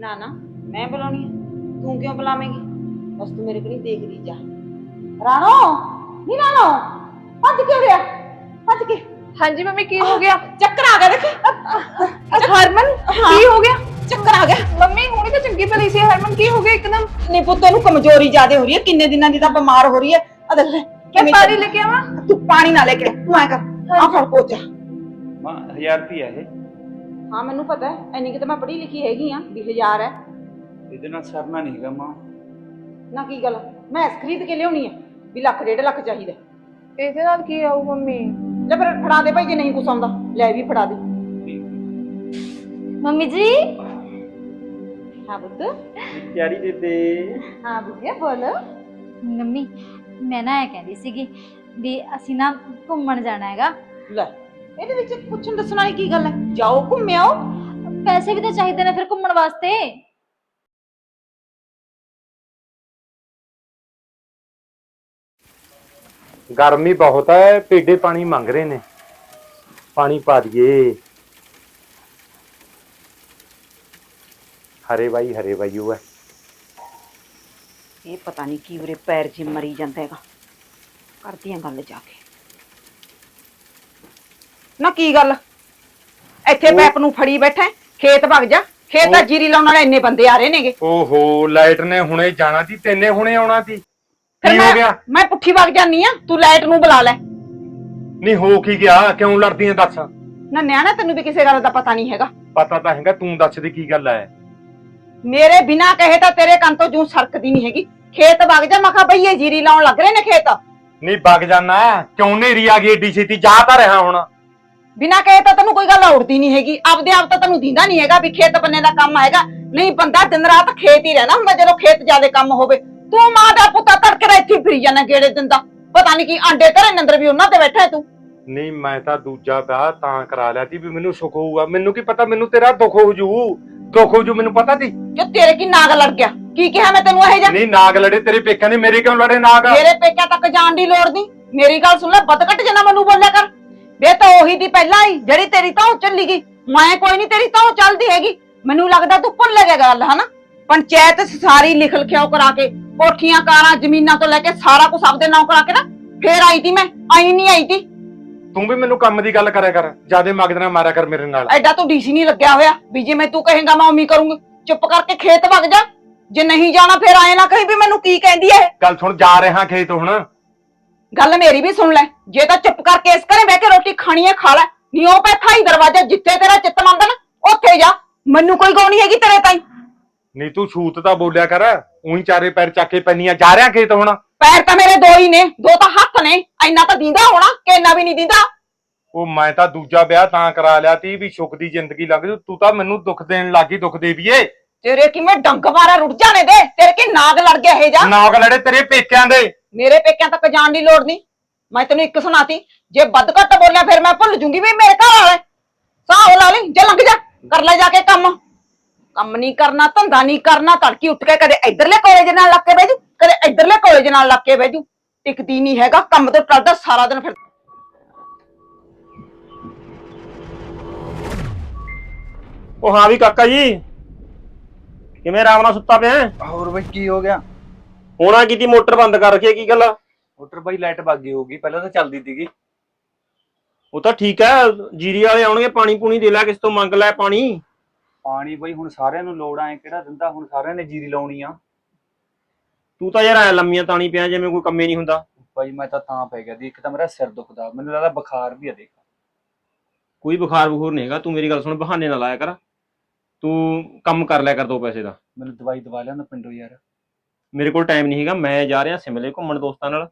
ਨਾ ਨਾ ਮੈਂ ਬੁਲਾਉਣੀ ਆ। ਤੂੰ ਕਿਉਂ ਬੁਲਾਵੇਂਗੀ? ਬਸ ਤੂੰ ਮੇਰੇ ਕੋਲ ਦੇਖਦੀ ਜਾ। ਰਾਣੋ ਨੀ ਰਾਣੋ ਭੱਜ ਕੇ ਰਿਹਾ ਭੱਜ ਕੇ। ਹਾਂਜੀ ਮੰਮੀ ਕੀ ਹੋ ਗਿਆ? ਚੱਕਰ ਆ ਗਿਆ ਦੇਖ। ਹਰਮਨ ਕੀ ਹੋ ਗਿਆ? ਚੱਕਰ ਆ ਗਿਆ। ਮੰਮੀ ਹੁਣੀ ਤਾਂ ਚੰਗੀ ਭਲੀ ਸੀ ਹਰਮਨ ਕੀ ਹੋ ਗਿਆ ਇੱਕਦਮ? ਨੀ ਪੁੱਤ ਨੂੰ ਕਮਜ਼ੋਰੀ ਜ਼ਿਆਦੇ ਹੋ ਰਹੀ ਹੈ ਕਿੰਨੇ ਦਿਨਾਂ ਦੀ ਤਾਂ ਬਿਮਾਰ ਹੋ ਰਹੀ ਹੈ। ਆ ਦੇਖ ਲੈ ਮੈਂ ਕਿਵੇਂ ਪਾਣੀ ਲੈ ਕੇ ਆਵਾਂ? ਤੂੰ ਪਾਣੀ ਨਾ ਲੈ ਕੇ ਆ, ਤੂੰ ਐ ਕਰ ਆ ਫੜ ਪੋਚਾ। ਮਾਂ 1000 ਰੁਪਿਆ ਇਹ। ਹਾਂ ਮੈਨੂੰ ਪਤਾ ਹੈ ਐਨੀ ਕਿ ਤਾਂ ਮੈਂ ਪੜ੍ਹੀ ਲਿਖੀ ਹੈਗੀ ਆ ਵੀ ਹਜ਼ਾਰ ਹੈ। ਇਹਦੇ ਨਾਲ ਸਰਨਾ ਨਹੀਂ ਹੈਗਾ ਮਾਂ। ਨਾ ਕੀ ਗੱਲ ਮੈਂ ਇਸ ਖਰੀਦ ਕੇ ਲਿਆਉਣੀ ਹੈ ਵੀ ਲੱਖ ਡੇਢ ਲੱਖ ਚਾਹੀਦਾ। ਇਹਦੇ ਨਾਲ ਕੀ ਆਊ ਮੰਮੀ? ਲੈ ਫਿਰ ਫੜਾ ਦੇ ਭਾਈ ਜੇ ਨਹੀਂ ਕੁਛ ਆਉਂਦਾ ਲੈ ਵੀ ਫੜਾ ਦੇ। ਮੰਮੀ ਜੀ? ਹਾਂ ਤਿਆਰੀ ਦੇ ਦੇ। ਹਾਂ ਬੁੱਢਿਆ ਬੋਲ। ਮੰਮੀ ਮੈਂ ਨਾ ਇਹ ਕਹਿੰਦੀ ਸੀਗੀ ਵੀ ਅਸੀਂ ਨਾ ਘੁੰਮਣ ਜਾਣਾ ਹੈਗਾ। ਲੈ। ਇਹਦੇ ਵਿੱਚ ਪੁੱਛਣ ਦੱਸਣ ਵਾਲੀ ਕੀ ਗੱਲ ਹੈ? ਜਾਓ ਘੁੰਮਿਓ ਪੈਸੇ ਵੀ ਤਾਂ ਚਾਹੀਦੇ ਨੇ ਫਿਰ ਘੁੰਮਣ ਵਾਸਤੇ। ਗਰਮੀ ਬਹੁਤ ਹੈ ਪੇਡੇ ਪਾਣੀ ਮੰਗ ਰਹੇ ਨੇ। ਪਾਣੀ ਪਾ ਦਈਏ। ਹਰੇ ਬਾਈ ਹਰੇ ਬਾਈ ਉਹ ਹੈ। ਇਹ ਪਤਾ ਨਹੀਂ ਕੀ ਉਰੇ ਪੈਰ 'ਚ ਮਰੀ ਜਾਂਦਾ ਹੈਗਾ। ਕਰਦੀਆਂ ਗੱਲ ਜਾ ਕੇ। ਨਾ ਕੀ ਗੱਲ? ਇੱਥੇ ਪੈਪ ਨੂੰ ਫੜੀ ਬੈਠਾ ਹੈ? ਖੇਤ ਭਗ ਜਾ ਖੇਤ ਦਾ ਜੀਰੀ ਲਾਉਣ ਵਾਲੇ ਇੰਨੇ ਬੰਦੇ ਆ ਰਹੇ ਨੇਗੇ। ਓਹੋ ਲਾਈਟ ਨੇ ਹੁਣੇ ਜਾਣਾ ਸੀ ਤੈਨੇ ਹੁਣੇ ਆਉਣਾ ਸੀ। ਕੀ ਹੋ ਗਿਆ? ਮੈਂ ਪੁੱਠੀ ਵਗ ਜਾਨੀ ਆ ਤੂੰ ਲਾਈਟ ਨੂੰ ਬੁਲਾ ਲੈ। ਨਹੀਂ ਹੋ ਕੀ ਗਿਆ? ਕਿਉਂ ਲੜਦੀਆਂ ਦੱਸ? ਨਾ ਨਿਆਣਾ ਤੈਨੂੰ ਵੀ ਕਿਸੇ ਗੱਲ ਦਾ ਪਤਾ ਨਹੀਂ ਹੈਗਾ। ਪਤਾ ਤਾਂ ਹੈਗਾ ਤੂੰ ਦੱਸ ਦੇ ਕੀ ਗੱਲ ਹੈ ਮੇਰੇ ਬਿਨਾ ਕਹੇ ਤਾਂ ਤੇਰੇ ਕੰਨ ਤੋਂ ਜੂ ਸਰਕਦੀ ਨਹੀਂ ਹੈਗੀ। ਖੇਤ ਵਗ ਜਾ ਮੈਂ ਕਿਹਾ ਬਈ ਇਹ ਜੀਰੀ ਲਾਉਣ ਲੱਗ ਰਹੇ ਨੇ ਖੇਤ। ਨਹੀਂ ਵਗ ਜਾਣਾ ਕਿਉਂ ਨੇਰੀ ਆ ਗਈ ਏਡੀ ਛੇਤੀ? ਜਾ ਤਾਂ ਰਿਹਾ ਹੁਣ। ਬਿਨਾ ਕਹੇ ਤਾਂ ਤੈਨੂੰ ਕੋਈ ਗੱਲ ਉੜਦੀ ਨਹੀਂ ਹੈਗੀ। ਆਪਦੇ ਆਪ ਤਾਂ ਤੈਨੂੰ ਦਿੰਦਾ ਨਹੀਂ ਹੈਗਾ ਵੀ ਖੇਤ ਬੰਨੇ ਦਾ ਕੰਮ ਹੈਗਾ। ਨਹੀਂ ਬੰਦਾ ਦਿਨ ਰਾਤ ਖੇਤ ਹੀ ਰਹਿਣਾ ਹੁੰਦਾ ਜਦੋਂ ਖੇਤ ਜਿਆਦੇ ਕੰਮ ਹੋਵੇ। ਤੂੰ ਮਾਂ ਦਾ ਪੁੱਤਾ ਤੜਕੇ ਦਾ ਇੱਥੇ ਫਿਰੀ ਜਾਂਦਾ ਗੇੜੇ ਦਿੰਦਾ ਪਤਾ ਨਹੀਂ ਕੀ ਆਂਡੇ ਧਰੇ ਅੰਦਰ ਵੀ ਉਹਨਾਂ ਤੇ ਬੈਠਾ ਹੈ ਤੂੰ। ਨਹੀਂ ਮੈਂ ਤਾਂ ਦੂਜਾ ਵਿਆਹ ਤਾਂ ਕਰਾ ਲਿਆ ਸੀ ਵੀ ਮੈਨੂੰ ਸੁੱਖ ਹੋਊਗਾ। ਮੈਨੂੰ ਕੀ ਪਤਾ ਮੈਨੂੰ ਤੇਰਾ ਦੁੱਖ ਹੋ ਜੂ। ਦੁੱਖ ਹੋ ਜੂ ਮੈਨੂੰ ਪਤਾ ਸੀ। ਕਿ ਤੇਰੇ ਕੀ ਨਾਗ ਲੜ ਗਿਆ? ਕੀ ਕਿਹਾ ਮੈਂ ਤੈਨੂੰ ਇਹ ਜਾ ਨਹੀਂ ਨਾਗ ਲੜੇ ਤੇਰੇ ਪੇਕਿਆਂ ਨੇ ਮੇਰੇ ਕਿਉਂ ਲੜੇ ਨਾਗ? ਮੇਰੇ ਪੇਕਿਆਂ ਤੱਕ ਜਾਣ ਦੀ ਲੋੜ ਨਹੀਂ। ਮੇਰੀ ਗੱਲ ਸੁਣ ਲੈ ਬਦ ਘਟ ਜਨਾ ਮੈਨੂੰ ਬੋਲਿਆ ਕਰ। ਵੇ ਤਾਂ ਉਹੀ ਦੀ ਪਹਿਲਾਂ ਹੀ ਜਿਹੜੀ ਤੇਰੀ ਤਾਂ ਚੱਲੀ ਗਈ। ਮੈਂ ਕੋਈ ਨਹੀਂ ਤੇਰੀ ਤਾਂ ਚੱਲਦੀ ਹੈਗੀ। ਮੈਨੂੰ ਲੱਗਦਾ ਤੂੰ ਭੁੱਲ ਗਿਆ ਗੱਲ ਹਨਾ? ਪੰਚਾਇਤ ਸਾਰੀ ਲਿਖ ਲਿਖਿਓ ਕਰਾ ਕੇ ਕੋਠੀਆਂ ਕਾਰਾਂ ਜ਼ਮੀਨਾਂ ਤੋਂ ਲੈ ਕੇ ਸਾਰਾ ਕੁਝ ਆਪਦੇ ਨਾਂ ਕਰਾ ਕੇ ਨਾ ਫੇਰ ਆਈ ਤੀ ਮੈਂ ਆਈ ਨਹੀਂ ਆਈ ਤੀ। ਤੂੰ ਵੀ ਮੈਨੂੰ ਕੰਮ ਦੀ ਗੱਲ ਕਰਿਆ ਕਰ ਜਿਆਦੇ ਮਗਜ ਨਾ ਮਾਰਿਆ ਕਰ ਮੇਰੇ ਨਾਲ। ਐਡਾ ਤੂੰ ਡੀਸੀ ਨਹੀਂ ਲੱਗਿਆ ਹੋਇਆ ਵੀ ਜੇ ਮੈਂ ਤੂੰ ਕਹੇਗਾ ਮੈਂ ਉਮੀ ਕਰੂੰਗੀ। ਚੁੱਪ ਕਰਕੇ ਖੇਤ ਵਗ ਜਾ। ਜੇ ਨਹੀਂ ਜਾਣਾ ਫੇਰ ਆਏ ਨਾ ਕਹੀਂ ਵੀ ਮੈਨੂੰ ਕੀ ਕਹਿੰਦੀ ਐ। ਗੱਲ ਸੁਣ ਜਾ ਰਿਹਾ ਖੇਤ ਹੁਣ। ਗੱਲ ਮੇਰੀ ਵੀ ਸੁਣ ਲੈ ਜੇ ਤਾਂ ਚੁੱਪ ਕਰਕੇ ਇਸ ਘਰੇ ਬਹਿ ਕੇ ਰੋਟੀ ਖਾਣੀ ਹੈ ਖਾ ਲੈ। ਨਹੀਂ ਉਹ ਪੈ ਥਾਈ ਦਰਵਾਜ਼ਾ ਜਿੱਥੇ ਤੇਰਾ ਚਿੱਤ ਮੰਨਦਾ ਨਾ ਉੱਥੇ ਜਾ। ਮੈਨੂੰ ਕੋਈ ਗੋ ਨਹੀਂ ਹੈਗੀ ਤੇਰੇ ਤਾਈ। ਨਹੀਂ ਤੂੰ ਛੂਤ ਤਾਂ ਬੋਲਿਆ ਕਰ ਉਹੀ ਚਾਰੇ ਪੈਰ ਚੱਕ ਕੇ ਪੈਣੀਆਂ ਜਾ ਰਿਹਾ ਖੇਤ ਹੁਣ? ਪੈਰ ਤਾਂ ਮੇਰੇ ਦੋ ਹੀ ਨੇ ਦੋ ਤਾਂ ਹੱਥ ਨੇ ਇੰਨਾ ਤਾਂ ਦਿੰਦਾ ਹੋਣਾ ਕਿ ਇੰਨਾ ਵੀ ਨਹੀਂ ਦਿੰਦਾ। ਉਹ ਮੈਂ ਤਾਂ ਦੂਜਾ ਵਿਆਹ ਤਾਂ ਕਰਾ ਲਿਆ ਤੀ ਵੀ ਸੁੱਖ ਦੀ ਜ਼ਿੰਦਗੀ ਲੱਗ ਜੂ ਤੂੰ ਤਾਂ ਮੈਨੂੰ ਦੁੱਖ ਦੇਣ ਲੱਗੀ ਦੁੱਖ ਦੇਵੀਏ। ਤੇਰੇ ਕਿਵੇਂ ਡੰਗ ਮਾਰਾ ਰੁੱਟ ਜਾਣੇ ਦੇ? ਤੇਰੇ ਕੀ ਨਾਗ ਲੜ ਗਿਆ ਇਹ ਜਾ? ਨਾਗ ਲੜੇ ਤੇਰੇ ਪੇਕਿਆਂ ਦੇ। ਮੇਰੇ ਪੇਕਿਆਂ ਤੱਕ ਜਾਣ ਦੀ ਲੋੜ ਨਹੀਂ। ਮੈਂ ਤੈਨੂੰ ਇੱਕ ਸੁਣਾਤੀ ਜੇ ਵੱਧ ਘੱਟ ਬੋਲਿਆ ਫਿਰ ਮੈਂ ਭੁੱਲ ਜੂੰਗੀ ਵੀ ਮੇਰੇ ਘਰ ਵਾਲੇ। ਸਾਹ ਲਾ ਲਈ ਜਾ ਲੰਘ ਜਾ ਕਰ ਲੈ ਜਾ ਕੇ ਕੰਮ। ਕੰਮ ਨਹੀਂ ਕਰਨਾ ਧੰਦਾ ਨਹੀਂ ਕਰਨਾ ਤੜਕੀ ਉੱਠ ਕੇ ਕਦੇ ਇਧਰਲੇ ਕਾਲਜ ਨਾਲ ਲੱਗ ਕੇ ਬਹਿ ਜੂ ਕਦੇ ਇਧਰਲੇ ਕਾਲਜ ਨਾਲ ਲੱਗ ਕੇ ਬਹਿ ਜੂ। ਟਿਕਦੀ ਨਹੀਂ ਹੈਗਾ ਕੰਮ ਤੋਂ ਟਲਦਾ ਸਾਰਾ ਦਿਨ ਫਿਰ। ਉਹ ਹਾਂ ਵੀ ਕਾਕਾ ਜੀ ਕਿਵੇਂ ਆਰਾਮ ਨਾਲ ਸੁੱਤਾ ਪਿਆ? ਹੋਰ ਬਈ ਕੀ ਹੋ ਗਿਆ? ਹੋਣਾ ਕੀਤੀ ਮੋਟਰ ਬੰਦ ਕਰ ਰੱਖੀ ਹੈ, ਕੀ ਗੱਲ ਆ? ਮੋਟਰ ਬਾਈ ਲਾਈਟ ਭੱਗ ਗਈ ਹੋਊਗੀ ਪਹਿਲਾਂ ਤਾਂ ਚੱਲਦੀ ਸੀਗੀ। ਉਹ ਤਾਂ ਠੀਕ ਹੈ ਜੀਰੀ ਵਾਲੇ ਆਉਣਗੇ ਪਾਣੀ ਪੂਣੀ ਦੇ ਲੈ ਕਿਸ ਤੋਂ ਮੰਗ ਲੈ ਪਾਣੀ? ਪਾਣੀ ਬਈ ਹੁਣ ਸਾਰਿਆਂ ਨੂੰ ਲੋੜ ਆਏ ਕਿਹੜਾ ਦਿੰਦਾ ਹੁਣ ਸਾਰਿਆਂ ਨੇ ਜੀਰੀ ਲਾਉਣੀ ਆ। ਤੂੰ ਤਾਂ ਯਾਰ ਐ ਲੰਮੀਆਂ ਤਾਣੀ ਪਿਆ ਜਿਵੇਂ ਕੋਈ ਕੰਮੇ ਨਹੀਂ ਹੁੰਦਾ। ਬਾਈ ਮੈਂ ਤਾਂ ਤਾਂ ਪੈ ਗਿਆ ਦੀ ਇੱਕ ਤਾਂ ਮੇਰਾ ਸਿਰ ਦੁਖਦਾ ਮੈਨੂੰ ਲੱਗਦਾ ਬੁਖਾਰ ਵੀ ਆ ਦੇਖ। ਕੋਈ ਬੁਖਾਰ ਬਖੂਰ ਨਹੀਂ ਹੈਗਾ ਤੂੰ ਮੇਰੀ ਗੱਲ ਸੁਣ ਬਹਾਨੇ ਨਾ ਲਾਇਆ ਕਰ। ਤੂੰ ਕੰਮ ਕਰ ਲਿਆ ਕਰ ਦੋ ਪੈਸੇ ਦਾ। ਮੈਨੂੰ ਦਵਾਈ ਦਵਾ ਲਿਆ ਨਾ ਪਿੰਡੋਂ ਯਾਰ। ਮੇਰੇ ਕੋਲ ਟਾਈਮ ਨਹੀਂ ਹੈਗਾ ਮੈਂ ਜਾ ਰਿਹਾ ਸਿਮਲੇ ਘੁੰਮਣ ਦੋਸਤਾਂ ਨਾਲ।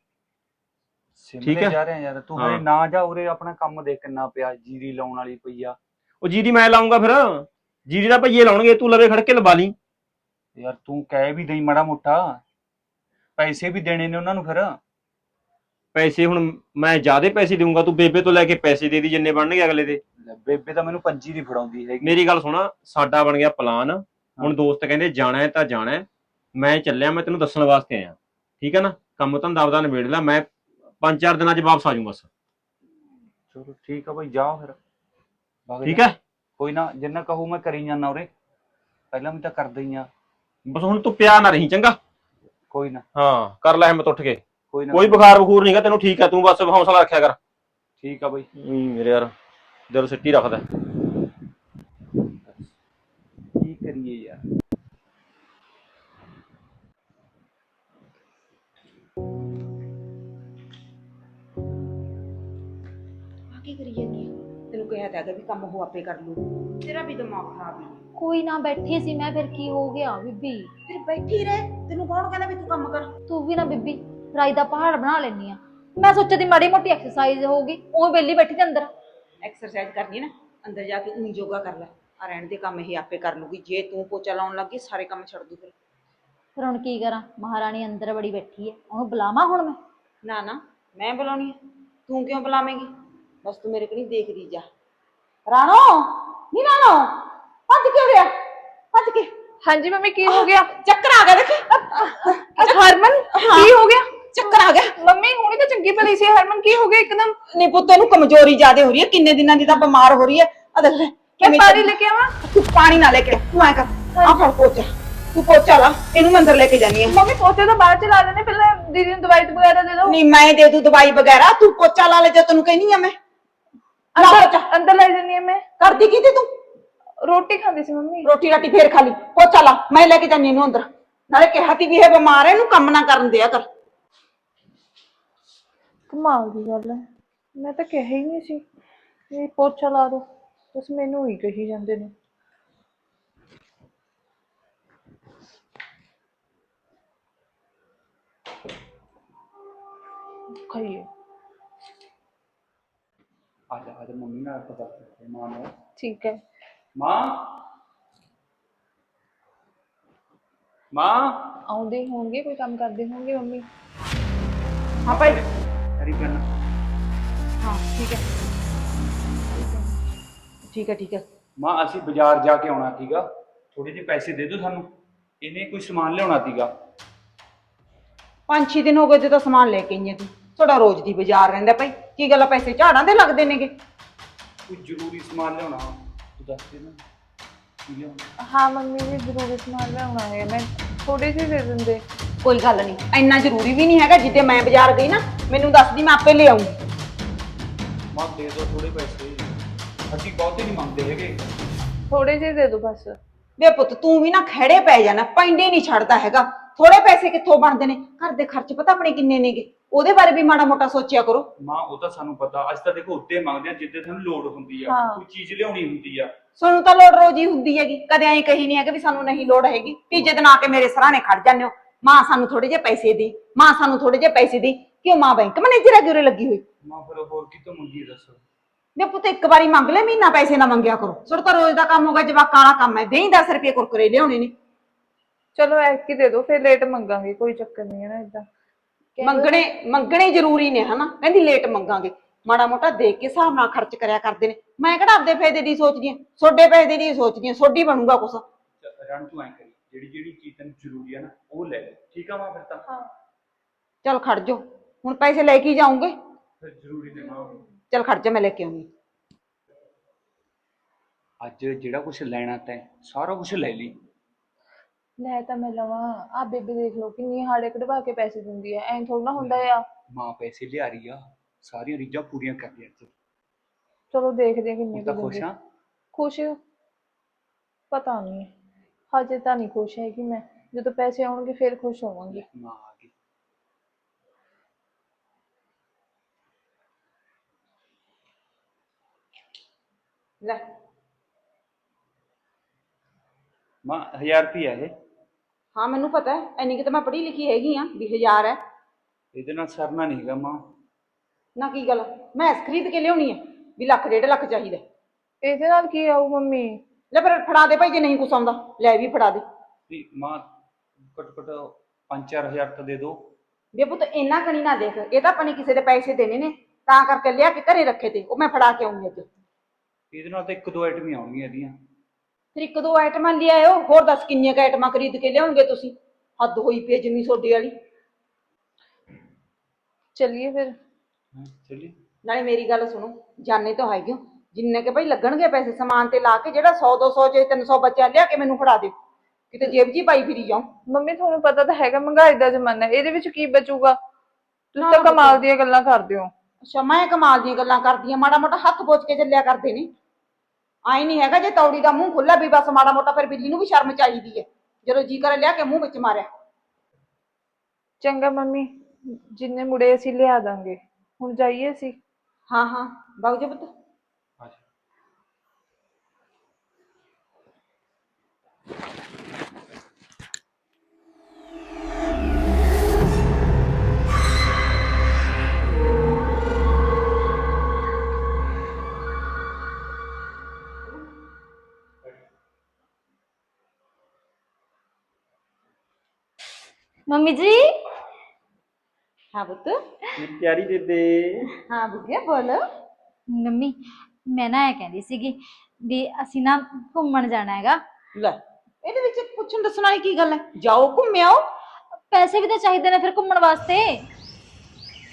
ਠੀਕ ਸਿਮਲੇ ਹੈ। ਜਾ ਰਹੇ ਆ ਯਾਰ ਤੂੰ ਹਾਂ। ਨਾ ਜਾ ਉਰੇ ਆਪਣਾ ਕੰਮ ਦੇਖ ਕਿੰਨਾ ਪਿਆ ਜੀਰੀ ਲਾਉਣ ਵਾਲੀ ਪਈ ਆ। ਉਹ ਜੀਰੀ ਮੈਂ ਲਾਉਂਗਾ ਫਿਰ। ਜੀਰੀ ਦਾ ਭਈਏ ਲਾਉਣਗੇ ਤੂੰ ਲਵੇ ਖੜ ਕੇ ਲਵਾ ਲਈ। ਯਾਰ ਤੂੰ ਕਹਿ ਵੀ ਦੇਈ ਮਾੜਾ ਮੋਟਾ। ਪੈਸੇ ਵੀ ਦੇਣੇ ਨੇ ਉਹਨਾਂ ਨੂੰ ਫਿਰ। ਪੈਸੇ ਹੁਣ ਮੈਂ ਜ਼ਿਆਦੇ ਪੈਸੇ ਦੇਊਂਗਾ ਤੂੰ ਬੇਬੇ ਤੋਂ ਲੈ ਕੇ ਪੈਸੇ ਦੇ ਦੀ ਜਿੰਨੇ ਬਣਨਗੇ ਅਗਲੇ ਦੇ। ਲੈ, ਬੇਬੇ ਤਾਂ ਮੈਨੂੰ ਪੰਜੀ ਦੀ ਫੜਾਉਂਦੀ ਹੈਗੀ। ਮੇਰੀ ਗੱਲ ਸੁਣਾ ਸਾਡਾ ਬਣ ਗਿਆ ਪਲਾਨ ਹੁਣ ਦੋਸਤ ਕਹਿੰਦੇ ਜਾਣਾ ਹੈ ਤਾਂ ਜਾਣਾ ਹੈ। ਮੈਂ ਚੱਲਿਆ ਮੈਂ ਤੈਨੂੰ ਦੱਸਣ ਵਾਸਤੇ ਆਇਆ। ਠੀਕ ਹੈ ਨਾ? ਕੰਮ ਧੰਦਾ ਆਪਦਾ ਨਿਬੇੜ ਲੈ ਮੈਂ ਪੰਜ ਚਾਰ ਦਿਨਾਂ 'ਚ ਵਾਪਸ ਆ ਜਾਊਂ ਬਸ। ਚਲੋ ਠੀਕ ਆ ਬਈ ਜਾਓ ਫਿਰ। ਵਗ ਠੀਕ ਜਾ। ਹੈ ਕੋਈ ਨਾ ਜਿੰਨਾ ਕਹੂ ਮੈਂ ਕਰੀ ਜਾਣਾ ਉਰੇ। ਪਹਿਲਾਂ ਵੀ ਤਾਂ ਕਰਦਾ ਹੀ ਆ। ਬਸ ਹੁਣ ਤੂੰ ਪਿਆ ਨਾ ਰਹੀ ਚੰਗਾ? ਕੋਈ ਨਾ। ਹਾਂ ਕਰ ਲੈ ਹਿੰਮਤ ਉੱਠ ਕੇ। ਕੋਈ ਨਾ। ਕੋਈ ਬੁਖਾਰ ਬਖੂਰ ਨਹੀਂਗਾ ਤੈਨੂੰ ਠੀਕ ਹੈ ਤੂੰ ਬਸ ਹੌਸਲਾ ਰੱਖਿਆ ਕਰ। ਠੀਕ ਆ ਬਈ। ਮੇਰੇ ਯਾਰ ਦਿਲ ਸਿੱਟੀ ਰੱਖਦਾ। ਕੀ ਕਰੀਏ ਯਾਰ? ਕੀ ਕਰੀ ਜਾਨੀ ਆ? ਤੈਨੂੰ ਕਿਹਾ ਤਾਂ ਹੈਗਾ ਵੀ ਕੰਮ ਉਹ ਆਪੇ ਕਰ ਲੂ ਤੇਰਾ ਵੀ ਦਿਮਾਗ ਖਰਾਬ ਹੈ ਕੋਈ ਨਾ ਬੈਠੀ ਸੀ ਮੈਂ ਫਿਰ ਕੀ ਹੋ ਗਿਆ ਬੀਬੀ? ਫਿਰ ਬੈਠੀ ਰਹਿ। ਤੈਨੂੰ ਕੌਣ ਕਹਿੰਦਾ ਵੀ ਤੂੰ ਕੰਮ ਕਰ? ਤੂੰ ਵੀ ਨਾ ਬੀਬੀ ਰਾਈ ਦਾ ਪਹਾੜ ਬਣਾ ਲੈਣੀ ਆ। ਮੈਂ ਸੋਚਿਆ ਦੀ ਮਾੜੀ ਮੋਟੀ ਐਕਸਰਸਾਈਜ਼ ਹੋਊਗੀ ਉਹ ਵਿਹਲੀ ਬੈਠੀ ਤੇ ਅੰਦਰ। ਐਕਸਰਸਾਈਜ਼ ਕਰਨੀ ਨਾ ਅੰਦਰ ਜਾ ਕੇ ਉਹੀ ਯੋਗਾ ਕਰ ਲੈ। ਆ ਰਹਿਣ ਦੇ ਕੰਮ ਇਹ ਆਪੇ ਕਰ ਲੂਗੀ ਜੇ ਤੂੰ ਪੋਚਾ ਲਾਉਣ ਲੱਗੀ ਸਾਰੇ ਕੰਮ ਛੱਡ ਦੂ ਫਿਰ। ਫਿਰ ਹੁਣ ਕੀ ਕਰਾਂ? ਮਹਾਰਾਣੀ ਅੰਦਰ ਬੜੀ ਬੈਠੀ ਹੈ ਉਹਨੂੰ ਬੁਲਾਵਾਂ ਹੁਣ ਮੈਂ? ਨਾ ਨਾ ਮੈਂ ਬੁਲਾਉਣੀ ਆ। ਤੂੰ ਕਿਉਂ ਬੁਲਾਵੇਂਗੀ? ਬਸ ਤੂੰ ਮੇਰੇ ਕਣੀ ਦੇਖਦੀ ਜਾ। ਰਾਣੋ ਨੀ ਰਾਣੋ ਭੱਜ ਕੇ ਰਿਹਾ ਭੱਜ ਕੇ। ਹਾਂਜੀ ਮੰਮੀ ਕੀ ਹੋ ਗਿਆ? ਚੱਕਰ ਆ ਗਿਆ ਦੇਖੀ। ਹਰਮਨ ਕੀ ਹੋ ਗਿਆ? ਚੱਕਰ ਆ ਗਿਆ। ਮੰਮੀ ਹੁਣੀ ਤਾਂ ਚੰਗੀ ਭਲੀ ਸੀ। ਹਰਮਨ ਕੀ ਹੋ ਗਿਆ ਇੱਕਦਮ? ਨਹੀਂ ਪੁੱਤ ਨੂੰ ਕਮਜ਼ੋਰੀ ਜ਼ਿਆਦੇ ਹੋ ਰਹੀ ਹੈ। ਕਿੰਨੇ ਦਿਨਾਂ ਦੀ ਤਾਂ ਬਿਮਾਰ ਹੋ ਰਹੀ ਹੈ। ਆ ਦੇਖ ਲੈ ਮੈਂ ਕਿਵੇਂ ਪਾਣੀ ਲੈ ਕੇ ਆਵਾਂ? ਤੂੰ ਪਾਣੀ ਨਾ ਲੈ ਕੇ ਆ, ਤੂੰ ਐ ਕਰ। ਆ ਫੜ ਪੋਚਾ। ਤੂੰ ਪੋਚਾ ਲਾ। ਇਹਨੂੰ ਮੈਂ ਅੰਦਰ ਲੈ ਕੇ ਜਾਨੀ ਆ। ਮੰਮੀ ਪੋਤੇ ਤਾਂ ਬਾਅਦ ਚ ਲਾ ਦੇਣੇ ਪਹਿਲਾਂ ਦੀਦੀ ਨੂੰ ਦਵਾਈ ਵਗੈਰਾ ਦੇ ਦਿਓ। ਨਹੀਂ ਮੈਂ ਦੇ ਦੂੰ ਦਵਾਈ ਵਗੈਰਾ। ਤੂੰ ਪੋਚਾ ਲਾ ਲੈ ਜੇ ਤੈਨੂੰ ਕਹਿਨੀ ਆ ਮੈਂ। ਪੋਚਾ ਅੰਦਰ ਅੰਦਰ ਲੈ ਜੰਨੀ ਆ ਮੈਂ। ਕਰਦੀ ਕੀ ਤੀ ਤੂੰ? ਰੋਟੀ ਖਾਂਦੀ ਸੀ ਮੰਮੀ। ਰੋਟੀ ਰਾਟੀ ਫੇਰ ਖਾ ਲਈ। ਪੋਚਾ ਲਾ ਮੈਂ ਲੈ ਕੇ ਜਾਨੀ ਇਹਨੂੰ ਅੰਦਰ। ਨਾਲੇ ਕਿਹਾ ਤੀ ਵੀ ਇਹ ਬਿਮਾਰ ਹੈ ਇਹਨੂੰ ਕੰਮ ਨਾ ਕਰਨ ਦਿਆ ਕਰ। ਕਮਾਲ ਦੀ ਗੱਲ ਹੈ ਮੈਂ ਤਾਂ ਕਿਹਾ ਹੀ ਨਹੀਂ ਸੀ ਇਹ ਪੋਚਾ ਲਾ ਦੋ। ਬਸ ਮੈਨੂੰ ਹੀ ਕਹੀ ਜਾਂਦੇ ਨੇ। ਖਾਈਏ। ਆ ਜਾ ਆ ਜਾ ਮੰਮੀ ਨਾਲ ਪਤਾ ਕਰਦੇ ਮਾਂ ਨੂੰ ਠੀਕ ਹੈ। ਮਾਂ? ਮਾਂ? ਆਉਂਦੇ ਹੀ ਹੋਣਗੇ ਕੋਈ ਕੰਮ ਕਰਦੇ ਹੋਣਗੇ ਮੰਮੀ? ਹਾਂ ਭਾਈ। ਹਰੀ ਕਰਨ ਹਾਂ ਠੀਕ ਹੈ। ਠੀਕ ਹੈ ਠੀਕ ਹੈ। ਮਾਂ ਅਸੀਂ ਬਾਜ਼ਾਰ ਜਾ ਕੇ ਆਉਣਾ ਸੀਗਾ। ਥੋੜੇ ਜਿਹੇ ਪੈਸੇ ਦੇ ਦਿਓ ਸਾਨੂੰ। ਇਹਨੇ ਕੋਈ ਸਮਾਨ ਲਿਆਉਣਾ ਸੀਗਾ। ਪੰਜ ਛੇ ਦਿਨ ਹੋ ਗਏ ਤੇ ਤਾਂ ਸਮਾਨ ਲੈ ਕੇ ਆਈਆਂ ਤੂੰ। ਤੁਹਾਡਾ ਰੋਜ਼ ਦੀ ਬਾਜ਼ਾਰ ਰਹਿੰਦਾ ਭਾਈ। ਕੀ ਗੱਲ ਆ ਪੈਸੇ ਝਾੜਾਂ ਦੇ ਲੱਗਦੇ ਨੇਗੇ? ਕੋਈ ਜ਼ਰੂਰੀ ਸਮਾਨ ਲਿਆਉਣਾ ਤੂੰ ਦੱਸ ਦੇ ਨਾ ਕੀ ਲਿਆਉਣਾ? ਹਾਂ ਮੰਮੀ ਜੀ ਜ਼ਰੂਰੀ ਸਮਾਨ ਲਿਆਉਣਾ ਹੈ ਮੈਂ ਥੋੜੇ ਜਿਹੇ ਦੇ ਦਿੰਦੇ। ਕੋਈ ਗੱਲ ਨਹੀਂ ਇੰਨਾ ਜ਼ਰੂਰੀ ਵੀ ਨਹੀਂ ਹੈਗਾ ਜਿੱਦੇ ਮੈਂ ਬਾਜ਼ਾਰ ਗਈ ਨਾ ਮੈਨੂੰ ਦੱਸਦੀ ਮੈਂ ਆਪੇ ਲੈ ਆਉਂਗੀ ਮਾਂ ਦੇ ਦਿਓ ਥੋੜੇ ਪੈਸੇ। ਅਸੀਂ ਬਹੁਤੇ ਨਹੀਂ ਮੰਗਦੇ ਹੈਗੇ। ਥੋੜੇ ਜਿਹੇ ਦੇ ਦਿਓ ਬਸ। ਵੇ ਪੁੱਤ ਤੂੰ ਵੀ ਨਾ ਖੜੇ ਪੈ ਜਾਣਾ ਪੈਂਡੇ ਨਹੀਂ ਛੱਡਦਾ ਹੈਗਾ। ਥੋੜੇ ਪੈਸੇ ਕਿੱਥੋਂ ਬਣਦੇ ਨੇ? ਘਰ ਦੇ ਖਰਚ ਪਤਾ ਆਪਣੇ ਕਿੰਨੇ ਨੇਗੇ? ਉਹਦੇ ਬਾਰੇ ਵੀ ਮਾੜਾ ਮੋਟਾ ਸੋਚਿਆ ਕਰੋ। ਮਾਂ ਉਹ ਤਾਂ ਸਾਨੂੰ ਪਤਾ। ਅੱਜ ਤਾਂ ਦੇਖੋ ਉੱਤੇ ਮੰਗਦੇ ਆ ਜਿੱਦੇ ਸਾਨੂੰ ਲੋੜ ਹੁੰਦੀ ਆ। ਹਾਂ। ਕੋਈ ਚੀਜ਼ ਲਿਆਉਣੀ ਹੁੰਦੀ ਆ। ਸਾਨੂੰ ਤਾਂ ਲੋੜ ਰੋਜ਼ ਹੀ ਹੁੰਦੀ ਹੈਗੀ। ਕਦੇ ਐਂ ਕਹੀ ਨਹੀਂ ਹੈਗਾ ਵੀ ਸਾਨੂੰ ਨਹੀਂ ਲੋੜ ਹੈਗੀ। ਤੀਜੇ ਦਿਨ ਆ ਕੇ ਮੇਰੇ ਸਰਾਣੇ ਖੜ ਜਾਂਦੇ ਹੋ। ਮਾਂ ਸਾਨੂੰ ਥੋੜੇ ਜਿਹੇ ਪੈਸੇ ਦੇ। ਮਾਂ ਸਾਨੂੰ ਥੋੜੇ ਜਿਹੇ ਪੈਸੇ ਦੇ। ਕਿਉਂ ਮਾਂ ਬੈਂਕ ਮੈਨੇਜਰ ਹੈ ਉਰੇ ਲੱਗੀ ਹੋਈ। ਮਾਂ ਫਿਰ ਹੋਰ ਕਿਤੋਂ ਮੰਗੀ ਦੱਸੋ? ਵੇ ਪੁੱਤ ਇੱਕ ਵਾਰੀ ਮੰਗ ਲੈ ਮਹੀਨਾ ਪੈਸੇ ਨਾ ਮੰਗਿਆ ਕਰੋ। ਸੁਰ ਤਾਂ ਰੋਜ਼ ਦਾ ਕੰਮ ਹੋਗਾ ਜਵਾਕਾਂ ਵਾਲਾ ਕੰਮ ਹੈ। ਦੇਈ 10 ਰੁਪਏ ਕੁਰਕਰੇ ਲਿਆਉਣੇ ਨੇ। ਚਲੋ ਐਤਕੀ ਦੇ ਦਿਓ ਫਿਰ ਲੇਟ ਮੰਗਾਂਗੇ ਕੋਈ ਚੱਕਰ ਨਹੀਂ ਹੈ ਨਾ ਇਦਾਂ ਮੰਗਣੇ ਮੰਗਣੇ ਜ਼ਰੂਰੀ ਨੇ ਹਨਾ? ਕਹਿੰਦੀ ਲੇਟ ਮੰਗਾਂਗੇ। ਮਾੜਾ ਮੋਟਾ ਦੇਖ ਕੇ ਹਿਸਾਬ ਨਾਲ ਖਰਚ ਕਰਿਆ ਕਰਦੇ ਨੇ। ਮੈਂ ਕਿਹੜਾ ਆਪਦੇ ਫਾਇਦੇ ਦੀ ਸੋਚਦੀ ਆਂ ਛੋਡੇ ਫਾਇਦੇ ਦੀ ਸੋਚਦੀ ਆਂ ਛੋਡੀ ਬਣੂਗਾ ਕੁਛ। ਰਣ ਤੂੰ ਐਂ ਕਰੀ ਜਿਹੜੀ ਜਿਹੜੀ ਚੀਜ਼ ਤੈਨੂੰ ਜ਼ਰੂਰੀ ਆ ਨਾ ਉਹ ਲੈ ਲੈ। ਠੀਕ ਆ ਮਾਂ ਫਿਰ ਤਾਂ? ਹਾਂ। ਚਲ ਖੜ ਜਾ। ਹੁਣ ਪੈਸੇ ਲੈ ਕੇ ਹੀ ਜਾਉਂਗੇ ਫਿਰ ਜ਼ਰੂਰੀ ਤੇ ਮਾਂ ਚਲ ਖੜ ਜਾ ਮੈਂ ਲੈ ਕੇ ਆਉਂਗੀ। ਅੱਜ ਜਿਹੜਾ ਕੁਝ ਲੈਣਾ ਤੈਂ ਸਾਰਾ ਕੁਝ ਲੈ ਲਈ। ਲੈ ਤਾਂ ਮੈਂ ਲਵਾਂ। ਆ ਬੇਬੇ ਦੇਖ ਲਓ ਕਿੰਨੀ ਹਾੜੇ ਕਢਵਾ ਕੇ ਪੈਸੇ ਦਿੰਦੀ ਹੈ। ਐਂ ਥੋੜਾ ਨਾ ਹੁੰਦਾ ਆ। ਮਾਂ ਪੈਸੇ ਲਿਆ ਰਹੀ ਆ। ਸਾਰੀਆਂ ਰੀਝਾਂ ਪੂਰੀਆਂ ਕਰ ਲਿਆ ਤੂੰ। ਚਲੋ ਦੇਖਦੇ ਹਾਂ ਕਿੰਨੇ ਹੁਣ ਤਾਂ ਕੁ ਖੁਸ਼ ਦਿੰਦੀ ਆ? ਖੁਸ਼? ਪਤਾ ਨਹੀਂ। ਹਜੇ ਤਾਂ ਨਹੀਂ ਖੁਸ਼ ਹੈਗੀ ਮੈਂ। ਜਦੋਂ ਪੈਸੇ ਆਉਣਗੇ ਫਿਰ ਖੁਸ਼ ਹੋਵਾਂਗੀ। ਮਾਂ ਆ ਗਈ। ਲੈ। ਮਾਂ 1000 ਰੁਪਿਆ ਇਹ। ਹਾਂ ਮੈਨੂੰ ਪਤਾ ਹੈ ਐਨੀ ਕਿ ਤਾਂ ਮੈਂ ਪੜ੍ਹੀ ਲਿਖੀ ਹੈਗੀ ਆ ਵੀ ਹਜ਼ਾਰ ਹੈ। ਇਹਦੇ ਨਾਲ ਸਰਨਾ ਨਹੀਂ ਹੈਗਾ ਮਾਂ। ਨਾ ਕੀ ਗੱਲ ਮੈਂ ਇਸ ਖਰੀਦ ਕੇ ਲਿਆਉਣੀ ਹੈ ਵੀ ਲੱਖ ਡੇਢ ਲੱਖ ਚਾਹੀਦਾ। ਹੈ। ਇਹਦੇ ਨਾਲ ਕੀ ਆਊ ਮੰਮੀ? ਲੈ ਫਿਰ ਫੜਾ ਦੇ ਭਾਈ ਜੇ ਨਹੀਂ ਕੁਛ ਆਉਂਦਾ ਲੈ ਵੀ ਫੜਾ ਦੇ। ਵੀ ਮਾਂ ਘੱਟ ਘੱਟ 5-4000 ਤਾਂ ਦੇ ਦੋ ਵੇ ਪੁੱਤ ਇੰਨਾ ਕਣੀ ਨਾ ਦੇਖ ਇਹ ਤਾਂ ਆਪਾਂ ਨੇ ਕਿਸੇ ਦੇ ਪੈਸੇ ਦੇਣੇ ਨੇ ਤਾਂ ਕਰਕੇ ਲਿਆ ਕੇ ਘਰੇ ਰੱਖੇ ਤੇ ਉਹ ਮੈਂ ਫੜਾ ਕੇ ਆਉਂਗੀ ਅੱਜ। ਇਹਦੇ ਨਾਲ ਤਾਂ ਇੱਕ ਦੋ ਆਈਟਮ ਹੀ ਆਉਣਗੀਆਂ ਇਹਦੀਆਂ। ਫਿਰ ਇੱਕ ਦੋ ਆਈਟਮਾਂ ਲਿਆਇਓ ਹੋਰ ਦੱਸ ਕਿੰਨੀਆਂ ਕ ਆਈਟਮਾਂ ਖਰੀਦ ਕੇ ਲਿਆਉਂਗੇ ਤੁਸੀਂ? ਹੱਦ ਹੋਈ ਪਈ ਜਿੰਨੀ ਸੋਡੇ ਵਾਲੀ। ਚਲਿਏ ਫਿਰ। ਚੱਲੀ ਨਾਲੇ ਮੇਰੀ ਗੱਲ ਸੁਣੋ ਜਾਣੇ ਤਾਂ ਹੈਗੇ ਹੋ। ਜਿੰਨੇ ਕੇ ਭਾਈ ਲੱਗਣਗੇ ਪੈਸੇ ਸਮਾਨ ਤੇ ਲਾ ਕੇ ਜਿਹੜਾ 100 200 ਚ 300 ਬਚਿਆ ਲਿਆ ਕੇ ਮੈਨੂੰ ਫੜਾ ਦੇ ਕਿਤੇ ਜੇਬ ਜੀ ਪਾਈ ਫਿਰੀ ਜਾਉ ਮੰਮੀ ਤੁਹਾਨੂੰ ਪਤਾ ਤਾਂ ਹੈਗਾ ਮਹਿੰਗਾਈ ਦਾ ਜ਼ਮਾਨਾ ਹੈ, ਇਹਦੇ ਵਿੱਚ ਕੀ ਬਚੂਗਾ? ਤੁਸੀਂ ਤਾਂ। ਕਮਾਲ ਦੀਆਂ ਗੱਲਾਂ ਕਰਦੇ ਹੋ। ਅੱਛਾ ਮੈਂ ਕਮਾਲ ਦੀਆਂ ਗੱਲਾਂ ਕਰਦੀ ਆ ਮਾੜਾ ਮੋਟਾ ਹੱਥ ਬੋਚ ਕੇ ਚੱਲਿਆ ਕਰਦੇ ਨੇ। ਆਈ ਨਹੀਂ ਹੈਗਾ ਜੇ ਤੌੜੀ ਦਾ ਮੂੰਹ ਖੁੱਲਾ ਵੀ ਬਸ ਮਾੜਾ ਮੋਟਾ ਫਿਰ ਬਿੱਲੀ ਨੂੰ ਵੀ ਸ਼ਰਮ ਚਾਹੀਦੀ ਹੈ। ਜਦੋਂ ਜੀ ਕਰੇ ਲਿਆ ਕੇ ਮੂੰਹ ਵਿੱਚ ਮਾਰਿਆ। ਚੰਗਾ ਮੰਮੀ ਜਿੰਨੇ ਮੁੜੇ ਅਸੀਂ ਲਿਆ ਦਾਂਗੇ। ਹੁਣ ਜਾਈਏ ਅਸੀਂ। ਹਾਂ ਹਾਂ ਬਾਬੂ ਜੀ ਪੁੱਤ। ਮੰਮੀ ਜੀ। ਹਾਂ ਪੁੱਤ। ਪਿਆਰੀ ਬੇਬੇ। ਹਾਂ ਬੁੱਢਿਆ ਬੋਲ। ਮੰਮੀ ਮੈਂ ਨਾ ਇਹ ਕਹਿੰਦੀ ਸੀਗੀ ਵੀ ਅਸੀਂ ਨਾ ਘੁੰਮਣ ਜਾਣਾ ਹੈਗਾ। ਲੈ। ਇਹਦੇ ਵਿੱਚ ਪੁੱਛਣ ਦੱਸਣ ਵਾਲੀ ਕੀ ਗੱਲ ਹੈ? ਜਾਓ ਘੁੰਮਿਆਓ ਪੈਸੇ ਵੀ ਤਾਂ ਚਾਹੀਦੇ ਨੇ ਫਿਰ ਘੁੰਮਣ ਵਾਸਤੇ।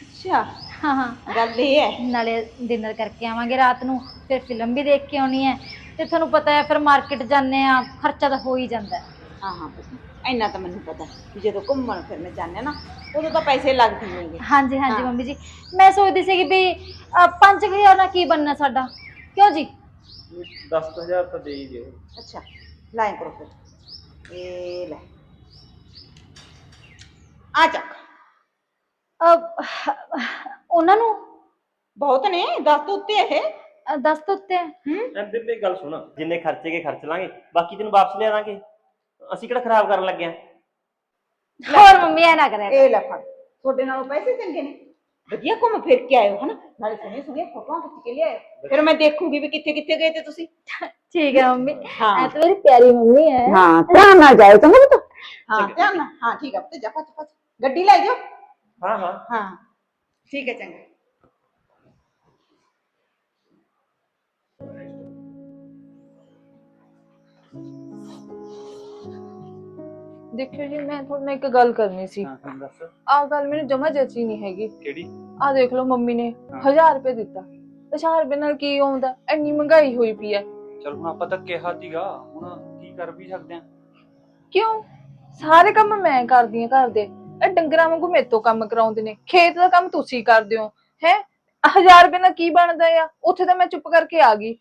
ਅੱਛਾ। ਹਾਂ ਹਾਂ। ਗੱਲ ਇਹ ਹੈ। ਨਾਲੇ ਡਿਨਰ ਕਰਕੇ ਆਵਾਂਗੇ ਰਾਤ ਨੂੰ ਫਿਰ ਫਿਲਮ ਵੀ ਦੇਖ ਕੇ ਆਉਣੀ ਹੈ। ਤੇ ਤੁਹਾਨੂੰ ਪਤਾ ਹੈ ਫਿਰ ਮਾਰਕੀਟ ਜਾਂਦੇ ਆ ਖਰਚਾ ਤਾਂ ਹੋ ਹੀ ਜਾਂਦਾ ਹੈ। ਹਾਂ ਹਾਂ ਪੁੱਤ। ਇੰਨਾ ਤਾਂ ਮੈਨੂੰ ਪਤਾ ਵੀ ਜਦੋਂ ਘੁੰਮਣ ਫਿਰਨ ਜਾਂਦੇ ਆ ਨਾ ਉਦੋਂ ਤਾਂ ਪੈਸੇ ਲੱਗਦੇ ਨੇਗੇ। ਹਾਂਜੀ ਹਾਂਜੀ ਹਾਂ। ਮੰਮੀ ਜੀ। ਮੈਂ ਸੋਚਦੀ ਸੀ ਕਿ ਵੀ 5000 ਨਾਲ ਕੀ ਬਣਨਾ ਸਾਡਾ? ਕਿਉਂ ਜੀ? 10000 ਤਾਂ ਦੇ ਹੀ ਦਿਓ। ਅੱਛਾ ਲਾਇ ਕਰੋ ਫਿਰ। ਇਹ ਲੈ। ਆ ਚੱਕ। ਅਹ, ਉਹਨਾਂ ਨੂੰ? ਬਹੁਤ ਨੇ ਦੱਸ ਤੋਂ ਉੱਤੇ ਇਹ। ਅਹ, ਦੱਸ ਦੋ ਉੱਤੇ ਹੂੰ। ਐ ਬੇਬੇ ਗੱਲ ਸੁਣ। ਜਿੰਨੇ ਖਰਚੇ ਕੇ ਖਰਚ ਲਾਂਗੇ। ਬਾਕੀ ਤੈਨੂੰ ਵਾਪਸ ਲਿਆ ਦਾਂਗੇ। ਅਸੀਂ ਕਿਹੜਾ ਖਰਾਬ ਕਰਨ ਲੱਗੇ ਆ? ਹੋਰ ਮੰਮੀ ਐ ਨਾ ਕਰਿਆ ਇਹ ਲੈ ਫੜ। ਤੁਹਾਡੇ ਨਾਲੋਂ ਪੈਸੇ ਚੰਗੇ ਨੇ। ਵਧੀਆ ਘੁੰਮ ਫਿਰ ਕੇ ਆਇਓ ਹਨਾ? ਨਾਲੇ ਸੁਣੀਏ ਸੁਣੀਏ ਫੋਟੋਆਂ ਖਿੱਚ ਕੇ ਲਿਆਇਓ। ਫਿਰ ਮੈਂ ਦੇਖੂਗੀ ਵੀ ਕਿੱਥੇ ਕਿੱਥੇ ਗਏ ਤੇ ਤੁਸੀਂ। ਠੀਕ ਹੈ ਮੰਮੀ। ਹਾਂ। ਐ ਤਾਂ ਮੇਰੀ ਪਿਆਰੀ ਮੰਮੀ ਹੈ। ਹਾਂ ਧਿਆਨ ਨਾਲ ਜਾਇਓ ਚੰਗਾ ਪੁੱਤ। ਹਾਂ। ਧਿਆਨ ਨਾਲ। ਹਾਂ ਠੀਕ ਆ ਪੁੱਤ ਜਾ ਭੱਜ ਭੱਜ ਗੱਡੀ ਲੈ ਜਾਓ। ਹਾਂ ਹਾਂ। ਹਾਂ। ਠੀਕ ਹੈ ਚੰਗਾ। ਦੇਖਿਓ ਜੀ ਮੈਂ ਤੁਹਾਡੇ ਨਾਲ ਇੱਕ ਗੱਲ ਕਰਨੀ ਸੀ। ਹਾਂ ਹਾਂ ਦੱਸ। ਆਹ ਗੱਲ ਮੈਨੂੰ ਜਮਾ ਜੱਚੀ ਨਹੀਂ ਹੈਗੀ। ਕਿਹੜੀ? ਆਹ ਦੇਖ ਲਓ ਮੰਮੀ ਨੇ ਹਾਂ। 1000 ਰੁਪਏ ਦਿੱਤਾ। 1000 ਰੁਪਏ ਨਾਲ ਕੀ ਆਉਂਦਾ? ਇੰਨੀ ਮਹਿੰਗਾਈ ਹੋਈ ਪਈ ਹੈ ਚਲ ਹੁਣ ਆਪਾਂ ਤਾਂ ਕਿਹਾ ਸੀਗਾ ਹੁਣ ਕੀ ਕਰ ਵੀ ਸਕਦੇ ਆ? ਕਿਉਂ? ਸਾਰੇ ਕੰਮ ਮੈਂ ਕਰਦੀ ਆ ਘਰ ਦੇ। ਇਹ ਡੰਗਰਾਂ ਵਾਂਗੂ ਮੇਰੇ ਤੋਂ ਕੰਮ ਕਰਾਉਂਦੇ ਨੇ। ਖੇਤ ਦਾ ਕੰਮ ਤੁਸੀਂ ਕਰਦੇ ਹੋ ਹੈ? 1000 ਰੁਪਏ ਨਾਲ ਕੀ ਬਣਦਾ ਆ? ਉੱਥੇ ਤਾਂ ਮੈਂ ਚੁੱਪ ਕਰਕੇ ਆ ਗਈ।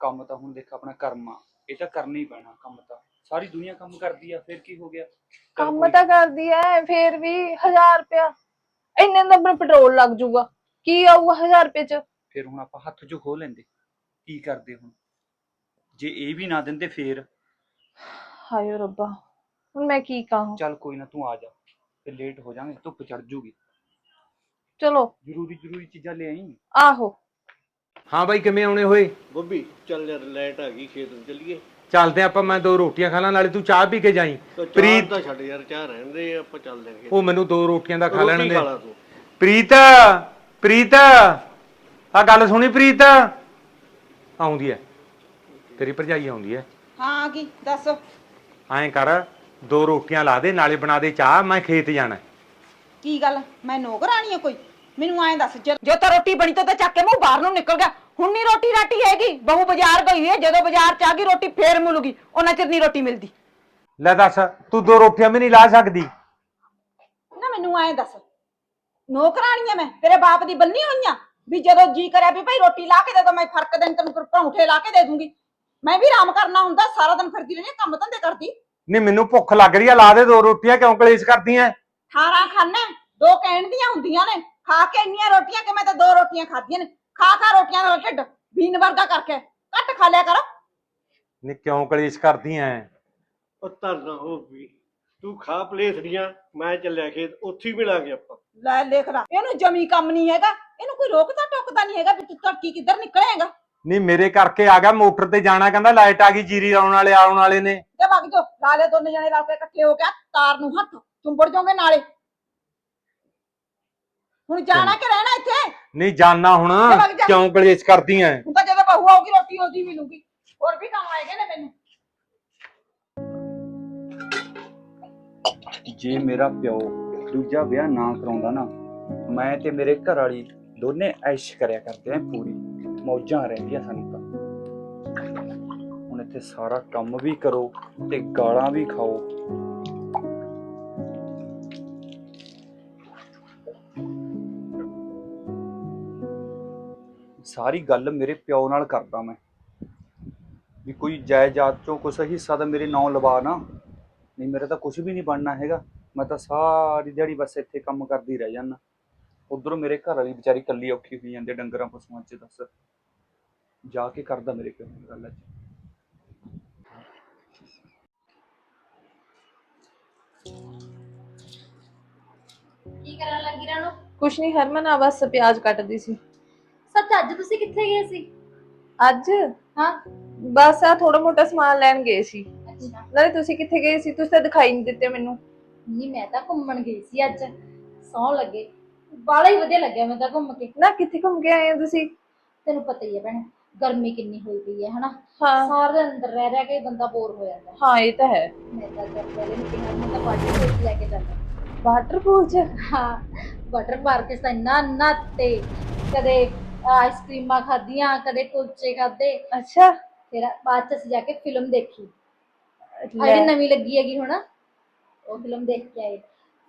ਕੰਮ ਤਾਂ ਹੁਣ ਦੇਖ ਆਪਣਾ ਕਰਮ। ਇਹ ਤਾਂ ਕਰਨਾ ਹੀ ਪੈਣਾ ਕੰਮ ਤਾਂ। ਸਾਰੀ ਦੁਨੀਆ ਕੰਮ ਕਰਦੀ ਆ ਫਿਰ ਕੀ ਹੋ ਗਿਆ? ਚੱਲ ਕੰਮ ਕੋਈ- ਤਾਂ ਕਰਦੀ ਐ ਫੇਰ ਵੀ 1000 ਰੁਪਇਆ। ਇੰਨੇ ਦਾ ਆਪਣਾ ਪੈਟਰੋਲ ਲੱਗ ਜਾਊਗਾ ਕੀ ਆਊਗਾ 1000 ਰੁਪਏ ਚ? ਫਿਰ ਹੁਣ ਆਪਾਂ ਹੱਥ 'ਚੋਂ ਖੋ ਲੈਂਦੇ ਕੀ ਕਰਦੇ ਹੁਣ? ਜੇ ਇਹ ਵੀ ਨਾ ਦਿੰਦੇ ਫੇਰ? ਹਾਏ ਰੱਬਾ ਹੁਣ ਮੈਂ ਕੀ ਕਹਾਂ? ਚੱਲ ਕੋਈ ਨਾ ਤੂੰ ਆ ਜਾ ਤੇ ਲੇਟ ਹੋ ਜਾਾਂਗੇ ਧੁੱਪ ਚੜ ਜੂਗੀ। ਚਲੋ। ਜ਼ਰੂਰੀ ਜ਼ਰੂਰੀ ਚੀਜ਼ਾਂ ਲੈ ਆਈ। ਆਹੋ। ਹਾਂ ਬਾਈ ਕਿਵੇਂ ਆਉਣੇ ਹੋਏ? ਬੱਬੀ ਚੱਲ ਯਾਰ ਲਾਈਟ ਆ ਗਈ ਖੇਤ ਨੂੰ ਚੱਲੀਏ। ਚੱਲਦੇ ਆਪਾਂ ਮੈਂ ਦੋ ਰੋਟੀਆਂ ਖਾ ਲਾਂ ਨਾਲੇ ਤੂੰ ਚਾਹ ਪੀ ਕੇ ਜਾਈ। ਪ੍ਰੀਤ ਤਾਂ ਛੱਡ ਯਾਰ ਚਾਹ ਰਹਿੰਦੇ ਆਪਾਂ ਚੱਲਦੇ ਆਂ ਉਹ ਮੈਨੂੰ ਦੋ ਰੋਟੀਆਂ ਦਾ ਖਾ ਲੈਣ ਰੋਟੀ ਦੇ। ਖਾ ਲਾ ਤੂੰ। ਪ੍ਰੀਤ ਪ੍ਰੀਤ ਆ ਗੱਲ ਸੁਣੀ ਪ੍ਰੀਤ? ਆਉਂਦੀ ਐ। ਤੇਰੀ ਭਰਜਾਈ ਆਉਂਦੀ ਐ। ਹਾਂ ਆ ਗਈ ਦੱਸ। ਐਂ ਕਰ ਦੋ ਰੋਟੀਆਂ ਲਾ ਦੇ ਨਾਲੇ ਬਣਾ ਦੇ ਚਾਹ ਮੈਂ ਖੇਤ ਜਾਣਾ। ਕੀ ਗੱਲ? ਮੈਂ ਨੌਕਰਾਣੀ ਆ ਕੋਈ? ਮੈਨੂੰ ਐਂ ਦੱਸ ਜੇ ਜੋ ਤਾਂ ਰੋਟੀ ਬਣੀ ਤਾਂ ਤਾਂ ਚੱਕ ਕੇ ਮੂੰਹ ਬਾਹਰ ਨੂੰ ਨਿਕਲ ਗਿਆ। ਹੁਣ ਨਹੀਂ ਰੋਟੀ ਰਾਟੀ ਹੈਗੀ ਬਹੂ ਬਾਜ਼ਾਰ ਗਈ ਹੈ ਜਦੋਂ ਬਾਜ਼ਾਰ ਚ ਆ ਗਈ ਰੋਟੀ ਫੇਰ ਮਿਲੂਗੀ ਉਹਨਾਂ ਚਿਰ ਨਹੀਂ ਰੋਟੀ ਮਿਲਦੀ। ਲੈ ਦੱਸ ਤੂੰ ਦੋ ਰੋਟੀਆਂ ਵੀ ਨਹੀਂ ਲਾ ਸਕਦੀ। ਨਾ ਮੈਨੂੰ ਐਂ ਦੱਸ ਨੌਕਰਾਣੀ ਆ ਮੈਂ ਤੇਰੇ ਬਾਪ ਦੀ ਬੰਨੀ ਹੋਈਆਂ ਵੀ ਜਦੋਂ ਜੀ ਕਰਿਆ ਵੀ ਭਾਈ ਰੋਟੀ ਲਾ ਕੇ ਦੇ ਦੋ ਮੈਂ ਫ਼ਰਕ ਦਿਨ ਤੈਨੂੰ ਪਰੌਂਠੇ ਲਾ ਕੇ ਦੇ ਦੂੰਗੀ। ਮੈਂ ਵੀ ਆਰਾਮ ਕਰਨਾ ਹੁੰਦਾ ਸਾਰਾ ਦਿਨ ਫਿਰਦੀ ਰਹਿੰਦੀ ਕੰਮ ਧੰਦੇ ਕਰਦੀ। ਨਹੀਂ ਮੈਨੂੰ ਭੁੱਖ ਲੱਗ ਰਹੀ ਆ ਲਾ ਦੇ ਦੋ ਰੋਟੀਆਂ ਕਿਉਂ ਕਲੇਸ਼ ਕਰਦੀ ਐ? ਖਾਣਾ ਖਾਣਾ ਦੋ ਕਹਿਣ ਦੀਆਂ ਹੁੰਦੀਆਂ ਨੇ ਖਾ ਕੇ ਇੰਨੀਆਂ ਰੋਟੀਆਂ ਕਿ ਮੈਂ ਤਾਂ ਦੋ ਰੋਟੀਆਂ ਖਾਧੀਆਂ ਨੇ। ਖਾ ਖਾ ਰੋਟੀਆਂ ਦਾ ਢਿੱਡ ਬੀਨ ਵਰਗਾ ਕਰਕੇ। ਘੱਟ ਖਾ ਲਿਆ ਕਰ। ਨਹੀਂ ਕਿਉਂ ਕਲੇਸ਼ ਕਰਦੀ ਐ? ਉਹ ਧਰਨਾ ਹੋ ਵੀ। ਤੂੰ ਖਾ ਪਲੇਸੜੀਆਂ ਮੈਂ ਚੱਲਿਆ ਖੇਤ ਉੱਥੇ ਹੀ ਮਿਲਾਂਗੇ ਆਪਾਂ। ਲੈ ਲਿਖ ਲਾ ਇਹਨੂੰ ਜਮੀ ਕੰਮ ਨਹੀਂ ਹੈਗਾ। ਇਹਨੂੰ ਕੋਈ ਰੋਕਦਾ ਟੋਕਦਾ ਨਹੀਂ ਹੈਗਾ ਵੀ ਤੂੰ ਤੜਕੀ ਕਿੱਧਰ ਨਿਕਲੇਗਾ। ਨਹੀਂ ਮੇਰੇ ਕਰਕੇ ਆ ਗਿਆ ਮੋਟਰ ਤੇ ਜਾਣਾ ਕਹਿੰਦਾ ਲਾਈਟ ਆ ਗਈ ਜੀਰੀ ਆਉਣ ਵਾਲੇ ਆਉਣ ਵਾਲੇ ਨੇ। ਤੇ ਵਗ ਜੋ ਲਾਲੇ ਦੋਨੇ ਜਣੇ ਰਲ ਕੇ ਇਕੱਠੇ ਹੋ ਕੇ ਤਾਰ ਨੂੰ ਹੱਥ। ਚੁੰਬੜ ਜਾਓਗੇ ਨਾਲੇ। ਹੁਣ ਜਾਣਾ ਕਿ ਰਹਿਣਾ ਇੱਥੇ? ਨਹੀਂ ਜਾਣਾ ਹੁਣ। ਤੇ ਵਗ ਜਾ। ਕਿਉਂ ਕਲੇਸ਼ ਕਰਦੀ ਐ? ਹੁਣ ਤਾਂ ਜਦੋਂ ਬਹੂ ਆਊਗੀ ਰੋਟੀ ਉਹਦੀ ਮਿਲੂਗੀ। ਹੋਰ ਵੀ ਕੰਮ ਆਏਗੇ ਨੇ ਮੈਨੂੰ ਜੇ ਮੇਰਾ ਪਿਓ ਦੂਜਾ ਵਿਆਹ ਨਾ ਕਰਾਉਂਦਾ ਨਾ ਮੈਂ ਤੇ ਮੇਰੇ ਘਰ ਵਾਲੀ ਦੋਨੇ ਐਸ਼ ਕਰਿਆ ਕਰਦੇ ਆਂ ਪੂਰੀ। ਮੌਜਾਂ ਰਹਿੰਦੀਆਂ ਸਾਨੂੰ ਤਾਂ। ਹੁਣ ਇੱਥੇ ਸਾਰਾ ਕੰਮ ਵੀ ਕਰੋ ਤੇ ਗਾਲਾਂ ਵੀ ਖਾਓ। ਸਾਰੀ ਗੱਲ ਮੇਰੇ ਪਿਓ ਨਾਲ ਕਰਦਾ ਮੈਂ। ਵੀ ਕੋਈ ਜਾਇਦਾਦ ਚੋਂ ਕੁਛ ਹਿੱਸਾ ਤਾਂ ਮੇਰੇ ਨਾਂ ਲਵਾ ਨਾ, ਨਹੀਂ ਮੇਰਾ ਤਾਂ ਕੁਝ ਵੀ ਨਹੀਂ ਬਣਨਾ ਹੈਗਾ। ਮੈਂ ਤਾਂ ਸਾਰੀ ਦਿਹਾੜੀ ਬਸ ਇੱਥੇ ਕੰਮ ਕਰਦੀ ਰਹਿ ਜਾਣਾ ਉਧਰੋਂ ਮੇਰੇ ਘਰ ਵਾਲੀ ਵਿਚਾਰੀ ਕੱਲੀ ਔਖੀ ਹੋਈ ਜਾਂਦੇ ਡੰਗਰਾਂ ਪਸ਼ੂਆਂ 'ਚ ਦੱਸ। ਜਾ ਕੇ ਕਰਦਾ ਮੇਰੇ ਪਿਓ ਨਾਲ ਗੱਲ ਅੱਜ। ਕੀ ਕਰਨ ਲੱਗੀ ਰਾਣੋ? ਕੁਛ ਨਹੀਂ ਹਰਮਨ, ਆ ਬਸ ਪਿਆਜ਼ ਕੱਟਦੀ ਸੀ। ਸੱਚ ਅੱਜ ਤੁਸੀਂ ਕਿੱਥੇ ਗਏ ਸੀ? ਅੱਜ? ਹਾਂ। ਬਸ ਆ ਥੋੜਾ ਮੋਟਾ ਸਮਾਨ ਲੈਣ ਗਏ ਸੀ। ਅੱਛਾ। ਨਾਲੇ ਤੁਸੀਂ ਕਿੱਥੇ ਗਏ ਸੀ? ਤੁਸੀਂ ਤਾਂ ਦਿਖਾਈ ਨਹੀਂ ਦਿੱਤੇ ਮੈਨੂੰ। ਨਹੀਂ ਮੈਂ ਤਾਂ ਘੁੰਮਣ ਗਈ ਸੀ ਅੱਜ। ਸੌ ਲੱਗੇ। ਬਾਲਾ ਹੀ ਵਧੀਆ ਲੱਗਿਆ ਮੈਂ ਤਾਂ ਘੁੰਮ ਕੇ। ਨਾ ਕਿੱਥੇ ਘੁੰਮ ਕੇ ਆਏ ਹੋ ਤੁਸੀਂ? ਤੈਨੂੰ ਪਤਾ ਹੀ ਹੈ ਭੈਣੇ ਗਰਮੀ ਕਿੰਨੀ ਹੋਈ ਪਈ ਹੈ ਹਨਾ? ਹਾਂ। ਸਾਰਾ ਦਿਨ ਅੰਦਰ ਰਹਿ ਰਹਿ ਕੇ ਬੰਦਾ ਬੋਰ ਹੋ ਜਾਂਦਾ। ਹਾਂ ਇਹ ਤਾਂ ਹੈ। ਮੈਂ ਤਾਂ ਜਦ ਵਾਲੇ ਨੂੰ ਕਿਹਾ ਮੈਂ ਤਾਂ ਪਾਰਟੀ ਵਿੱਚ ਲੈ ਕੇ ਜਾਂਦਾ ਵਾਟਰਪੂਲ ਚ? ਹਾਂ ਵਾਟਰ ਪਾਰਕ ਇਸ ਇੰਨਾ ਨੱਤੇ ਕਦੇ ਆਈਸਕ੍ਰੀਮਾਂ ਖਾਧੀਆਂ ਕਦੇ ਕੁਲਚੇ ਖਾਦੇ ਅੱਛਾ। ਫਿਰ ਬਾਅਦ ਚ ਅਸੀਂ ਜਾ ਕੇ ਫਿਲਮ ਦੇਖੀ। ਆਹ। ਜਿਹੜੀ ਨਵੀਂ ਲੱਗੀ ਹੈਗੀ ਹੁਣ ਉਹ ਫਿਲਮ ਦੇਖ ਕੇ ਆਏ।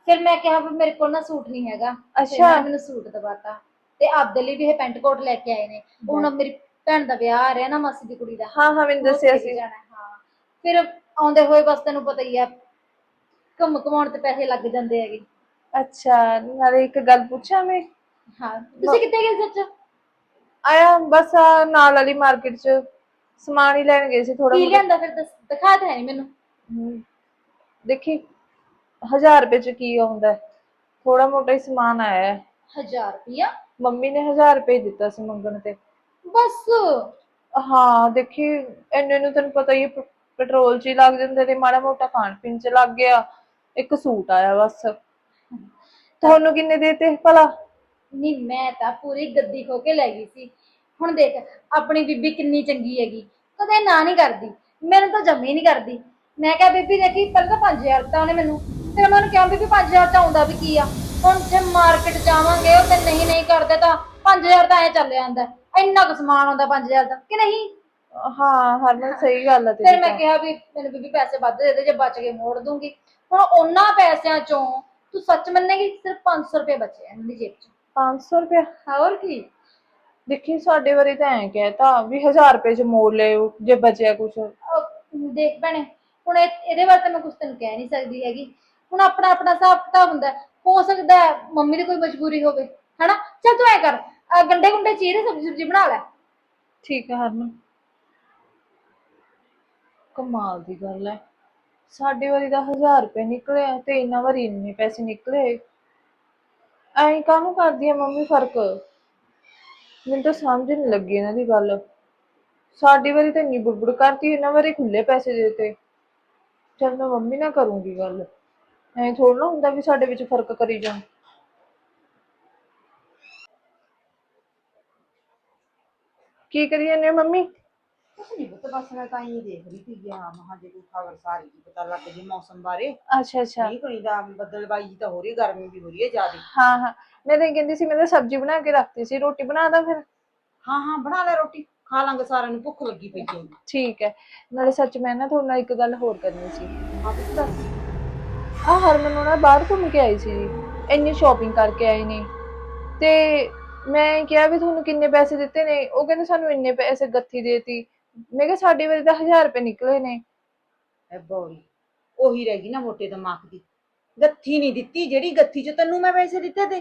ਫਿਰ ਮੈਂ ਕਿਹਾ ਵੀ ਮੇਰੇ ਕੋਲ ਨਾ ਸੂਟ ਨਹੀਂ ਹੈਗਾ। ਫਿਰ ਅੱਛਾ। ਇਹਨਾਂ ਨੇ ਮੈਨੂੰ ਸੂਟ ਦਵਾਤਾ। ਤੇ ਆਪਦੇ ਲਈ ਵੀ ਇਹ ਪੈਂਟ ਕੋਟ ਲੈ ਕੇ ਆਏ ਨੇ। ਹੁਣ ਮੇਰੀ ਭੈਣ ਦਾ ਵਿਆਹ ਆ ਰਿਹਾ ਨਾ ਮਾਸੀ ਦੀ ਕੁੜੀ ਦਾ। ਹਾਂ ਹਾਂ ਮੈਨੂੰ ਦੱਸਿਆ ਸੀ। ਜਾਣਾ ਹੈ, ਹਾਂ ਫਿਰ ਆਉਂਦੇ ਹੋਏ ਬਸ ਤੈਨੂੰ ਪਤਾ ਹੀ ਆ ਘੁੰਮ ਘਮਾਉਣ ਤੇ ਪੈਸੇ ਲੱਗ ਜਾਂਦੇ ਹੈਗੇ। ਅੱਛਾ ਨਾਲੇ ਇੱਕ ਗੱਲ ਪੁੱਛਾਂ ਮੈਂ? ਹਾਂ ਤੁਸੀਂ ਕਿੱਥੇ ਗਏ ਸੱਚ ਆਇਆ ਬਸ ਆਹ ਨਾਲ ਵਾਲੀ ਮਾਰਕੀਟ ਚ ਸਮਾਨ ਹੀ ਲੈਣ ਗਏ ਸੀ ਥੋੜਾ ਕੀ ਲਿਆਂਦਾ ਫਿਰ? ਦੱਸ ਦਿਖਾ ਦੇ ਨਹੀਂ ਮੈਨੂੰ। ਦੇਖੀ 1000 ਰੁਪਏ ਚ ਕੀ ਆਉਂਦਾ ਥੋੜਾ ਮੋਟਾ ਹੀ ਸਮਾਨ ਆਇਆ ਹੈ। 1000 ਰੁਪਿਆ ਮੰਮੀ ਨੇ 1000 ਰੁਪਏ ਦਿੱਤਾ ਸੀ ਮੰਗਣ ਤੇ। ਬਸ। ਹਾਂ ਦੇਖੀ ਇੰਨੇ ਨੂੰ ਤੈਨੂੰ ਪਤਾ ਹੀ ਹੈ, ਪ- ਪੈਟਰੋਲ ਚ ਹੀ ਲੱਗ ਜਾਂਦੇ ਤੇ ਮਾੜਾ ਮੋਟਾ ਖਾਣ ਪੀਣ ਚ ਲੱਗ ਗਿਆ ਇੱਕ ਸੂਟ ਆਇਆ ਬਸ। ਤੁਹਾਨੂੰ ਕਿੰਨੇ ਦੇਤੇ ਭਲਾ? ਨਹੀਂ ਮੈਂ ਤਾਂ ਪੂਰੀ ਗੱਦੀ ਖੋ ਕੇ ਲੈ ਗਈ ਸੀ। ਹੁਣ ਦੇਖ ਆਪਣੀ ਬੀਬੀ ਕਿੰਨੀ ਚੰਗੀ ਹੈਗੀ। ਕਦੇ ਨਾ ਨਹੀਂ ਕਰਦੀ। ਮੈਨੂੰ ਤਾਂ ਜੰਮੀ ਨਹੀਂ ਕਰਦੀ। ਮੈਂ ਕਿਹਾ ਬੀਬੀ ਦੇਖੀ ਪਹਿਲਾਂ ਤਾਂ 5000 ਦਿੱਤਾ ਉਹਨੇ ਮੈਨੂੰ। ਫਿਰ ਮੈਂ ਉਹਨੂੰ ਕਿਹਾ ਬੀਬੀ 5000 ਤਾਂ ਆਉਂਦਾ ਵੀ ਕੀ ਆ? ਹੁਣ ਜੇ ਮਾਰਕੀਟ ਜਾਵਾਂਗੇ ਉਹ ਤੇ ਨਹੀਂ ਨਹੀਂ ਕਰਦੇ ਤਾਂ 5000 ਤਾਂ ਐ ਚੱਲ ਜਾਂਦਾ। ਇੰਨਾ ਕੁ ਸਮਾਨ ਆਉਂਦਾ 5000 ਦਾ ਕਿ ਨਹੀਂ? ਹਾਂ ਹਰਮਨ ਸਹੀ ਗੱਲ ਹੈ ਫਿਰ ਤੇਰੀ ਮੈਂ ਤਾਂ। ਕਿਹਾ ਵੀ ਮੈਨੂੰ ਬੀਬੀ ਪੈਸੇ ਵੱਧ ਦੇ ਦੇ ਜੇ ਬਚ ਗਏ ਮੋੜ ਦੂੰਗੀ। ਹੁਣ ਉਹਨਾਂ ਪੈਸਿਆਂ ਚੋਂ ਤੂੰ ਸੱਚ ਮੰਨੇਗੀ ਸਿਰਫ 500 ਰੁਪਏ ਬਚੇ ਆ ਮੇਰੀ ਜੇਬ 'ਚ। 500 ਰੁਪਏ ਹੋਰ ਕੀ? ਦੇਖੀ ਸਾਡੇ ਵਾਰੀ ਤਾਂ ਐਂ ਕਹਿਤਾ ਵੀ 1000 ਰੁਪਏ ਚ ਮੋੜ ਲਿਓ ਜੇ ਬਚਿਆ ਕੁਛ। ਦੇਖ ਭੈਣੇ ਹੁਣ ਇਹ- ਇਹਦੇ ਬਾਰੇ ਤਾਂ ਮੈਂ ਕੁਝ ਤੈਨੂੰ ਕਹਿ ਨਹੀਂ ਸਕਦੀ ਹੈਗੀ। ਹੁਣ ਆਪਣਾ ਆਪਣਾ ਹਿਸਾਬ ਕਿਤਾਬ ਹੁੰਦਾ ਹੈ। ਹੋ ਸਕਦਾ ਹੈ ਮੰਮੀ ਦੀ ਕੋਈ ਮਜਬੂਰੀ ਹੋਵੇ ਹਨਾ? ਚੱਲ ਤੂੰ ਐ ਕਰ ਆਹ ਗੰਡੇ ਗੁੰਡੇ ਚੀਰੇ ਸਬਜ਼ੀ ਸੁਬਜ਼ੀ ਬਣਾ ਲੈ। ਠੀਕ ਹੈ ਹਰਮਨ। ਕਮਾਲ ਦੀ ਗੱਲ ਹੈ। ਸਾਡੇ ਵਾਰੀ ਦਾ 1000 ਰੁਪਏ ਨਿਕਲਿਆ ਤੇ ਇਹਨਾਂ ਵਾਰੀ ਇੰਨੇ ਪੈਸੇ ਨਿਕਲੇ। ਐਂ ਕਾਹਨੂੰ ਕਰਦੀ ਆ ਮੰਮੀ ਫ਼ਰਕ? ਮੈਨੂੰ ਤਾਂ ਸਮਝ ਨਹੀਂ ਲੱਗੀ ਇਹਨਾਂ ਦੀ ਗੱਲ। ਸਾਡੀ ਵਾਰੀ ਤਾਂ ਇੰਨੀ ਬੁੜਬੁੜ ਕਰਤੀ, ਇਹਨਾਂ ਵਾਰੀ ਖੁੱਲੇ ਪੈਸੇ ਦੇ ਦਿੱਤੇ ਚਲ ਮੈਂ ਮੰਮੀ ਨਾਲ ਕਰੂੰਗੀ ਗੱਲ। ਐਂ ਥੋੜਾ ਨਾ ਹੁੰਦਾ ਵੀ ਸਾਡੇ ਵਿੱਚ ਫ਼ਰਕ ਕਰੀ ਜਾਣ। ਕੀ ਕਰੀ ਜਾਂਦੇ ਹੋ ਮੰਮੀ? ਕੁਛ ਨਹੀਂ ਪੁੱਤ ਬਸ ਮੈਂ ਤਾਂ ਹੀ ਦੇਖ ਰਹੀ ਸੀ ਕਿ ਹਾਂ ਮਹਾ ਜੇ ਕੋਈ ਖਬਰ ਸਾਰੀ ਜੀ ਪਤਾ ਲੱਗ ਜੇ ਮੌਸਮ ਬਾਰੇ। ਅੱਛਾ ਅੱਛਾ। ਠੀਕ ਹੋਈ ਦਾ ਬੱਦਲਬਾਈ ਜੀ ਤਾਂ ਹੋ ਰਹੀ ਹੈ, ਗਰਮੀ ਵੀ ਹੋ ਰਹੀ ਹੈ ਜ਼ਿਆਦਾ। ਹਾਂ ਹਾਂ। ਮੈਂ ਤਾਂ ਇਹ ਕਹਿੰਦੀ ਸੀ ਮੈਂ ਤਾਂ ਸਬਜ਼ੀ ਬਣਾ ਕੇ ਰੱਖਤੀ ਸੀ ਰੋਟੀ ਬਣਾ ਦਾਂ ਫਿਰ? ਹਾਂ ਹਾਂ ਬਣਾ ਲੈ ਰੋਟੀ ਖਾ ਲਾਂਗੇ ਸਾਰਿਆਂ ਨੂੰ ਭੁੱਖ ਲੱਗੀ ਪਈ ਹੈ ਠੀਕ ਹੈ। ਨਾਲੇ ਸੱਚ ਮੈਂ ਨਾ ਤੁਹਾਡੇ ਨਾਲ ਇੱਕ ਗੱਲ ਹੋਰ ਕਰਨੀ ਸੀ। ਹਾਂ ਪੁੱਤ ਦੱਸ। ਆ ਹਰਮਨ ਉਹਨਾਂ ਬਾਹਰ ਘੁੰਮ ਕੇ ਆਈ ਸੀ ਜੀ ਇੰਨੀ ਸ਼ਾਪਿੰਗ ਕਰਕੇ ਆਏ ਨੇ। ਤੇ ਮੈਂ ਕਿਹਾ ਵੀ ਤੁਹਾਨੂੰ ਕਿੰਨੇ ਪੈਸੇ ਦਿੱਤੇ ਨੇ? ਉਹ ਕਹਿੰਦੇ ਸਾਨੂੰ ਇੰਨੇ ਪੈਸੇ ਗੱਥੀ ਦੇਤੀ। ਮੈਂ ਕਿਹਾ ਸਾਡੇ ਵਾਰੀ ਤਾਂ 1000 ਰੁਪਏ ਨਿਕਲੇ ਨੇ। ਐ ਬੌਰੀ ਉਹੀ ਰਹਿ ਗਈ ਨਾ ਮੋਟੇ ਦਿਮਾਗ ਦੀ। ਗੱਥੀ ਨਹੀਂ ਦਿੱਤੀ ਜਿਹੜੀ ਗੱਥੀ ਚ ਤੈਨੂੰ ਮੈਂ ਪੈਸੇ ਦਿੱਤੇ ਤੇ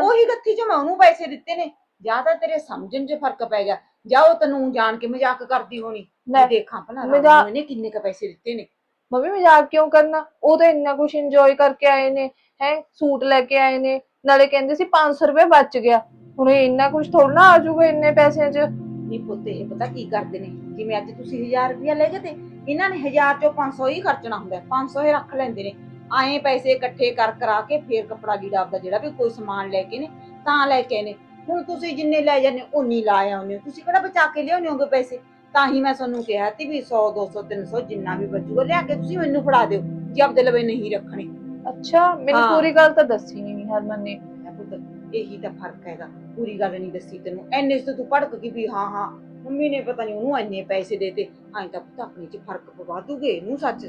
ਉਹੀ ਗੱਥੀ ਚ ਮੈਂ ਉਹਨੂੰ ਪੈਸੇ ਦਿੱਤੇ ਨੇ। ਜਾਂ ਤਾਂ ਤੇਰੇ ਸਮਝਣ 'ਚ ਫ਼ਰਕ ਪੈ ਗਿਆ ਜਾਂ ਉਹ ਤੈਨੂੰ ਜਾਣ ਕੇ ਮਜ਼ਾਕ ਕਰਦੀ ਹੋਣੀ। ਲੈ, ਦੇਖਾਂ ਭਲਾ ਮਜ਼ਾਕ- ਨੂੰ ਕਿੰਨੇ ਕ ਪੈਸੇ ਦਿੱਤੇ ਨੇ। ਮੰਮੀ ਮਜ਼ਾਕ ਕਿਉਂ ਕਰਨਾ? ਉਹ ਤਾਂ ਇੰਨਾ ਕੁਝ ਇੰਜੋਏ ਕਰਕੇ ਆਏ ਨੇ ਹੈ? ਸੂਟ ਲੈ ਕੇ ਆਏ ਨੇ। ਨਾਲੇ ਕਹਿੰਦੇ ਸੀ 500 ਰੁਪਏ ਬਚ ਗਿਆ। ਹੁਣ ਇਹ ਇੰਨਾ ਕੁਝ ਥੋੜਾ ਨਾ ਆ ਜਾਊਗਾ ਇੰਨੇ ਪੈਸਿਆਂ 'ਚ। ਨਹੀਂ ਪੁੱਤ ਇਹ ਪਤਾ ਕੀ ਕਰਦੇ ਨੇ? ਜਿਵੇਂ ਅੱਜ ਤੁਸੀਂ 1000 ਰੁਪਇਆ ਲੈ ਗਏ ਤੇ ਇਹਨਾਂ ਨੇ 1000 ਚੋਂ 500 ਹੀ ਖਰਚਣਾ ਹੁੰਦਾ ਹੈ। 500 ਹੀ ਰੱਖ ਲੈਂਦੇ ਨੇ। ਆਏ ਪੈਸੇ ਇਕੱਠੇ ਕਰ ਕਰਾ ਕੇ ਫੇਰ ਕੱਪੜਾ ਲੀੜਾ ਆਪਦਾ ਜਿਹੜਾ ਵੀ ਕੋਈ ਸਮਾਨ ਲੈ ਕੇ ਨੇ ਤਾਂ ਲੈ ਕੇ ਨੇ। ਹੁਣ ਤੁਸੀਂ ਜਿੰਨੇ ਲੈ ਜਾਂਦੇ ਉਨੀ ਲਾ ਆਉਂਦੇ ਤੁਸੀਂ ਕਿਹੜਾ ਬਚਾ ਕੇ ਲਿਆਉਂਦੇ ਹੋਗੇ ਪੈਸੇ? ਤਾਂ ਹੀ ਮੈਂ ਤੁਹਾਨੂੰ ਕਿਹਾ ਸੀ ਵੀ 100 200 300 ਜਿੰਨਾ ਵੀ ਬਚੂਗਾ ਲਿਆ ਕੇ ਤੁਸੀਂ ਮੈਨੂੰ ਫੜਾ ਦਿਓ ਜੇ ਆਪਦੇ ਲਵੇ ਨਹੀਂ ਰੱਖਣੇ। ਅੱਛਾ ਮੈਨੂੰ ਹਾਂ। ਪੂਰੀ ਗੱਲ ਤਾਂ ਦੱਸੀ ਨਹੀਂ ਹਰਮਨ ਨੇ। ਮੈਂ ਪੁੱਤ ਇਹੀ ਤਾਂ ਫ਼ਰਕ ਹੈਗਾ। ਪੂਰੀ ਗੱਲ ਨਹੀਂ ਦੱਸੀ ਤੈਨੂੰ। ਐਨੇ 'ਚ ਤਾਂ ਤੂੰ ਭੜਕ ਗਈ ਵੀ ਹਾਂ ਹਾਂ। ਮੰਮੀ ਨੇ ਪਤਾ ਨਹੀਂ ਉਹਨੂੰ ਇੰਨੇ ਪੈਸੇ ਦੇਤੇ ਐਂ ਤਾਂ ਪੁੱਤ ਆਪਣੇ 'ਚ ਫ਼ਰਕ ਪਵਾ ਦੂਗੇ ਇਹਨੂੰ ਸੱਚ।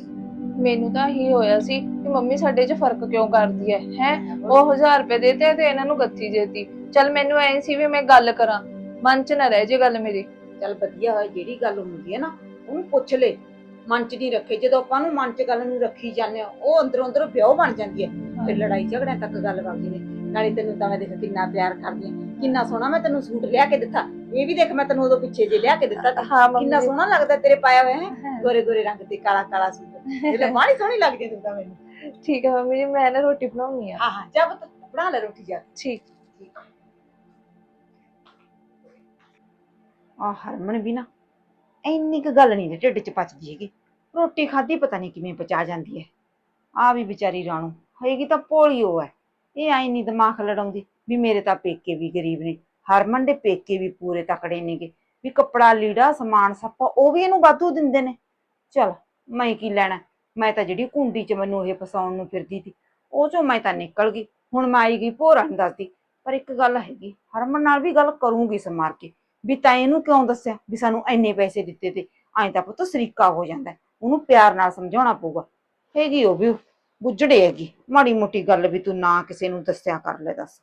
ਮੈਨੂੰ ਤਾਂ ਇਹੀ ਹੋਇਆ ਸੀ ਕਿ ਮੰਮੀ ਸਾਡੇ 'ਚ ਫ਼ਰਕ ਕਿਉਂ ਕਰਦੀ ਹੈ ਹੈ? ਉਹ 1000 ਰੁਪਏ ਦੇਤੇ ਤੇ ਇਹਨਾਂ ਨੂੰ ਗੱਤੀ ਦੇਤੀ। ਚਲ ਮੈਨੂੰ ਐਂ ਸੀ ਵੀ ਮੈਂ ਗੱਲ ਕਰਾਂ। ਮਨ 'ਚ ਨਾ ਰਹਿ ਜੇ ਗੱਲ ਮੇਰੀ। ਚੱਲ ਵਧੀਆ ਹੋਇਆ ਜਿਹੜੀ ਗੱਲ ਹੁੰਦੀ ਹੈ ਨਾ ਉਹਨੂੰ ਪੁੱਛ ਲੈ। ਮਨ 'ਚ ਨਹੀਂ ਰੱਖੇ। ਜਦੋਂ ਆਪਾਂ ਨੂੰ ਮਨ 'ਚ ਗੱਲ ਨੂੰ ਰੱਖੀ ਜਾਂਦੇ ਆ ਉਹ ਅੰਦਰੋਂ ਅੰਦਰ ਵਿਆਹ ਬਣ ਜਾਂਦੀ ਹੈ ਫਿਰ ਲੜਾਈ ਝਗੜਿਆਂ ਤੱਕ ਗੱਲ ਵਗਦੀ ਨੇ। ਨਾਲੇ ਤੈਨੂੰ ਤਾਂ ਮੈਂ ਦੇਖ ਕਿੰਨਾ ਪਿਆਰ ਕਰਦੀ ਹਾਂ ਕਿੰਨਾ ਸੋਹਣਾ ਮੈਂ ਤੈਨੂੰ ਸੂਟ ਲਿਆ ਕੇ ਦਿੱਤਾ। ਇਹ ਵੀ ਦੇਖ ਮੈਂ ਤੈਨੂੰ ਉਦੋਂ ਪਿੱਛੇ ਜੇ ਲਿਆ ਕੇ ਦਿੱਤਾ ਤਾ। ਹਾਂ ਮੰਮੀ। ਕਿੰਨਾ ਸੋਹਣਾ ਲੱਗਦਾ ਤੇਰੇ ਪਾਇਆ ਹੋਇਆ ਹੈ। ਗੋਰੇ ਗੋਰੇ ਰੰਗ ਤੇ ਕਾਲਾ ਕਾਲਾ ਸੂਟ। ਇਹ ਤਾਂ ਬਾਹਲੀ ਸੋਹਣੀ ਲੱਗਦੀ ਤੂੰ ਤਾਂ ਮੈਨੂੰ। ਠੀਕ ਹੈ ਮੰਮੀ ਜੀ ਮੈਂ ਨਾ ਰੋਟੀ ਬਣਾਉਣੀ ਆ। ਹਾਂ ਹਾਂ ਜਾ ਪੁੱਤ ਬਣਾ ਲੈ ਰੋਟੀ ਜਾ। ਠੀਕ। ਆ ਹਰਮਨ ਵੀ ਨਾ ਇੰਨੀ ਕੁ ਗੱਲ ਨਹੀਂ ਢਿੱਡ 'ਚ ਪਚਦੀ ਹੈਗੀ। ਰੋਟੀ ਖਾਧੀ ਪਤਾ ਨਹੀਂ ਕਿਵੇਂ ਪਚਾ ਜਾਂਦੀ ਹੈ। ਆ ਵੀ ਵਿਚਾਰੀ ਰਾਣੂ ਹੈਗੀ ਤਾਂ ਪੋਲੀਓ ਹੈ। ਇਹ ਆਈ ਨਹੀਂ ਦਿਮਾਗ ਲੜਾਉਂਦੀ ਵੀ ਮੇਰੇ ਤਾਂ ਪੇਕੇ ਵੀ ਗਰੀਬ ਨੇ, ਹਰਮਨ ਦੇ ਪੇਕੇ ਵੀ ਪੂਰੇ ਤਕੜੇ ਨੇਗੇ, ਵੀ ਕੱਪੜਾ ਲੀੜਾ, ਸਮਾਨ ਸੱਪਾ, ਉਹ ਵੀ ਇਹਨੂੰ ਵਾਧੂ ਦਿੰਦੇ ਨੇ। ਚਲ, ਮੈਂ ਕੀ ਲੈਣਾ? ਮੈਂ ਤਾਂ ਜਿਹੜੀ ਕੁੰਡੀ 'ਚ ਮੈਨੂੰ ਇਹ ਫਸਾਉਣ ਨੂੰ ਫਿਰਦੀ ਸੀ, ਉਹ 'ਚੋਂ ਮੈਂ ਤਾਂ ਨਿਕਲ ਗਈ, ਹੁਣ ਮੈਂ ਆਈ ਗਈ ਭੋਰਾ ਨੂੰ ਦੱਸਦੀ। ਪਰ ਇੱਕ ਗੱਲ ਹੈਗੀ, ਹਰਮਨ ਨਾਲ ਵੀ ਗੱਲ ਕਰੂੰਗੀ ਸਮਾਰ ਕੇ, ਵੀ ਤਾਂ ਇਹਨੂੰ ਕਿਉਂ ਦੱਸਿਆ ਵੀ ਸਾਨੂੰ ਇੰਨੇ ਪੈਸੇ ਦਿੱਤੇ ਤੇ, ਐਂ ਤਾਂ ਪੁੱਤ ਸਰੀਕਾ ਹੋ ਜਾਂਦਾ, ਉਹਨੂੰ ਪਿਆਰ ਨਾਲ ਸਮਝਾਉਣਾ ਪਊਗਾ। ਹੈਗੀ ਉਹ ਵੀ ਬੁੱਝੜੇ ਹੈਗੀ ਮਾੜੀ ਮੋਟੀ ਗੱਲ ਵੀ ਤੂੰ ਨਾ ਕਿਸੇ ਨੂੰ ਦੱਸਿਆ ਕਰ ਲੈ ਦੱਸ।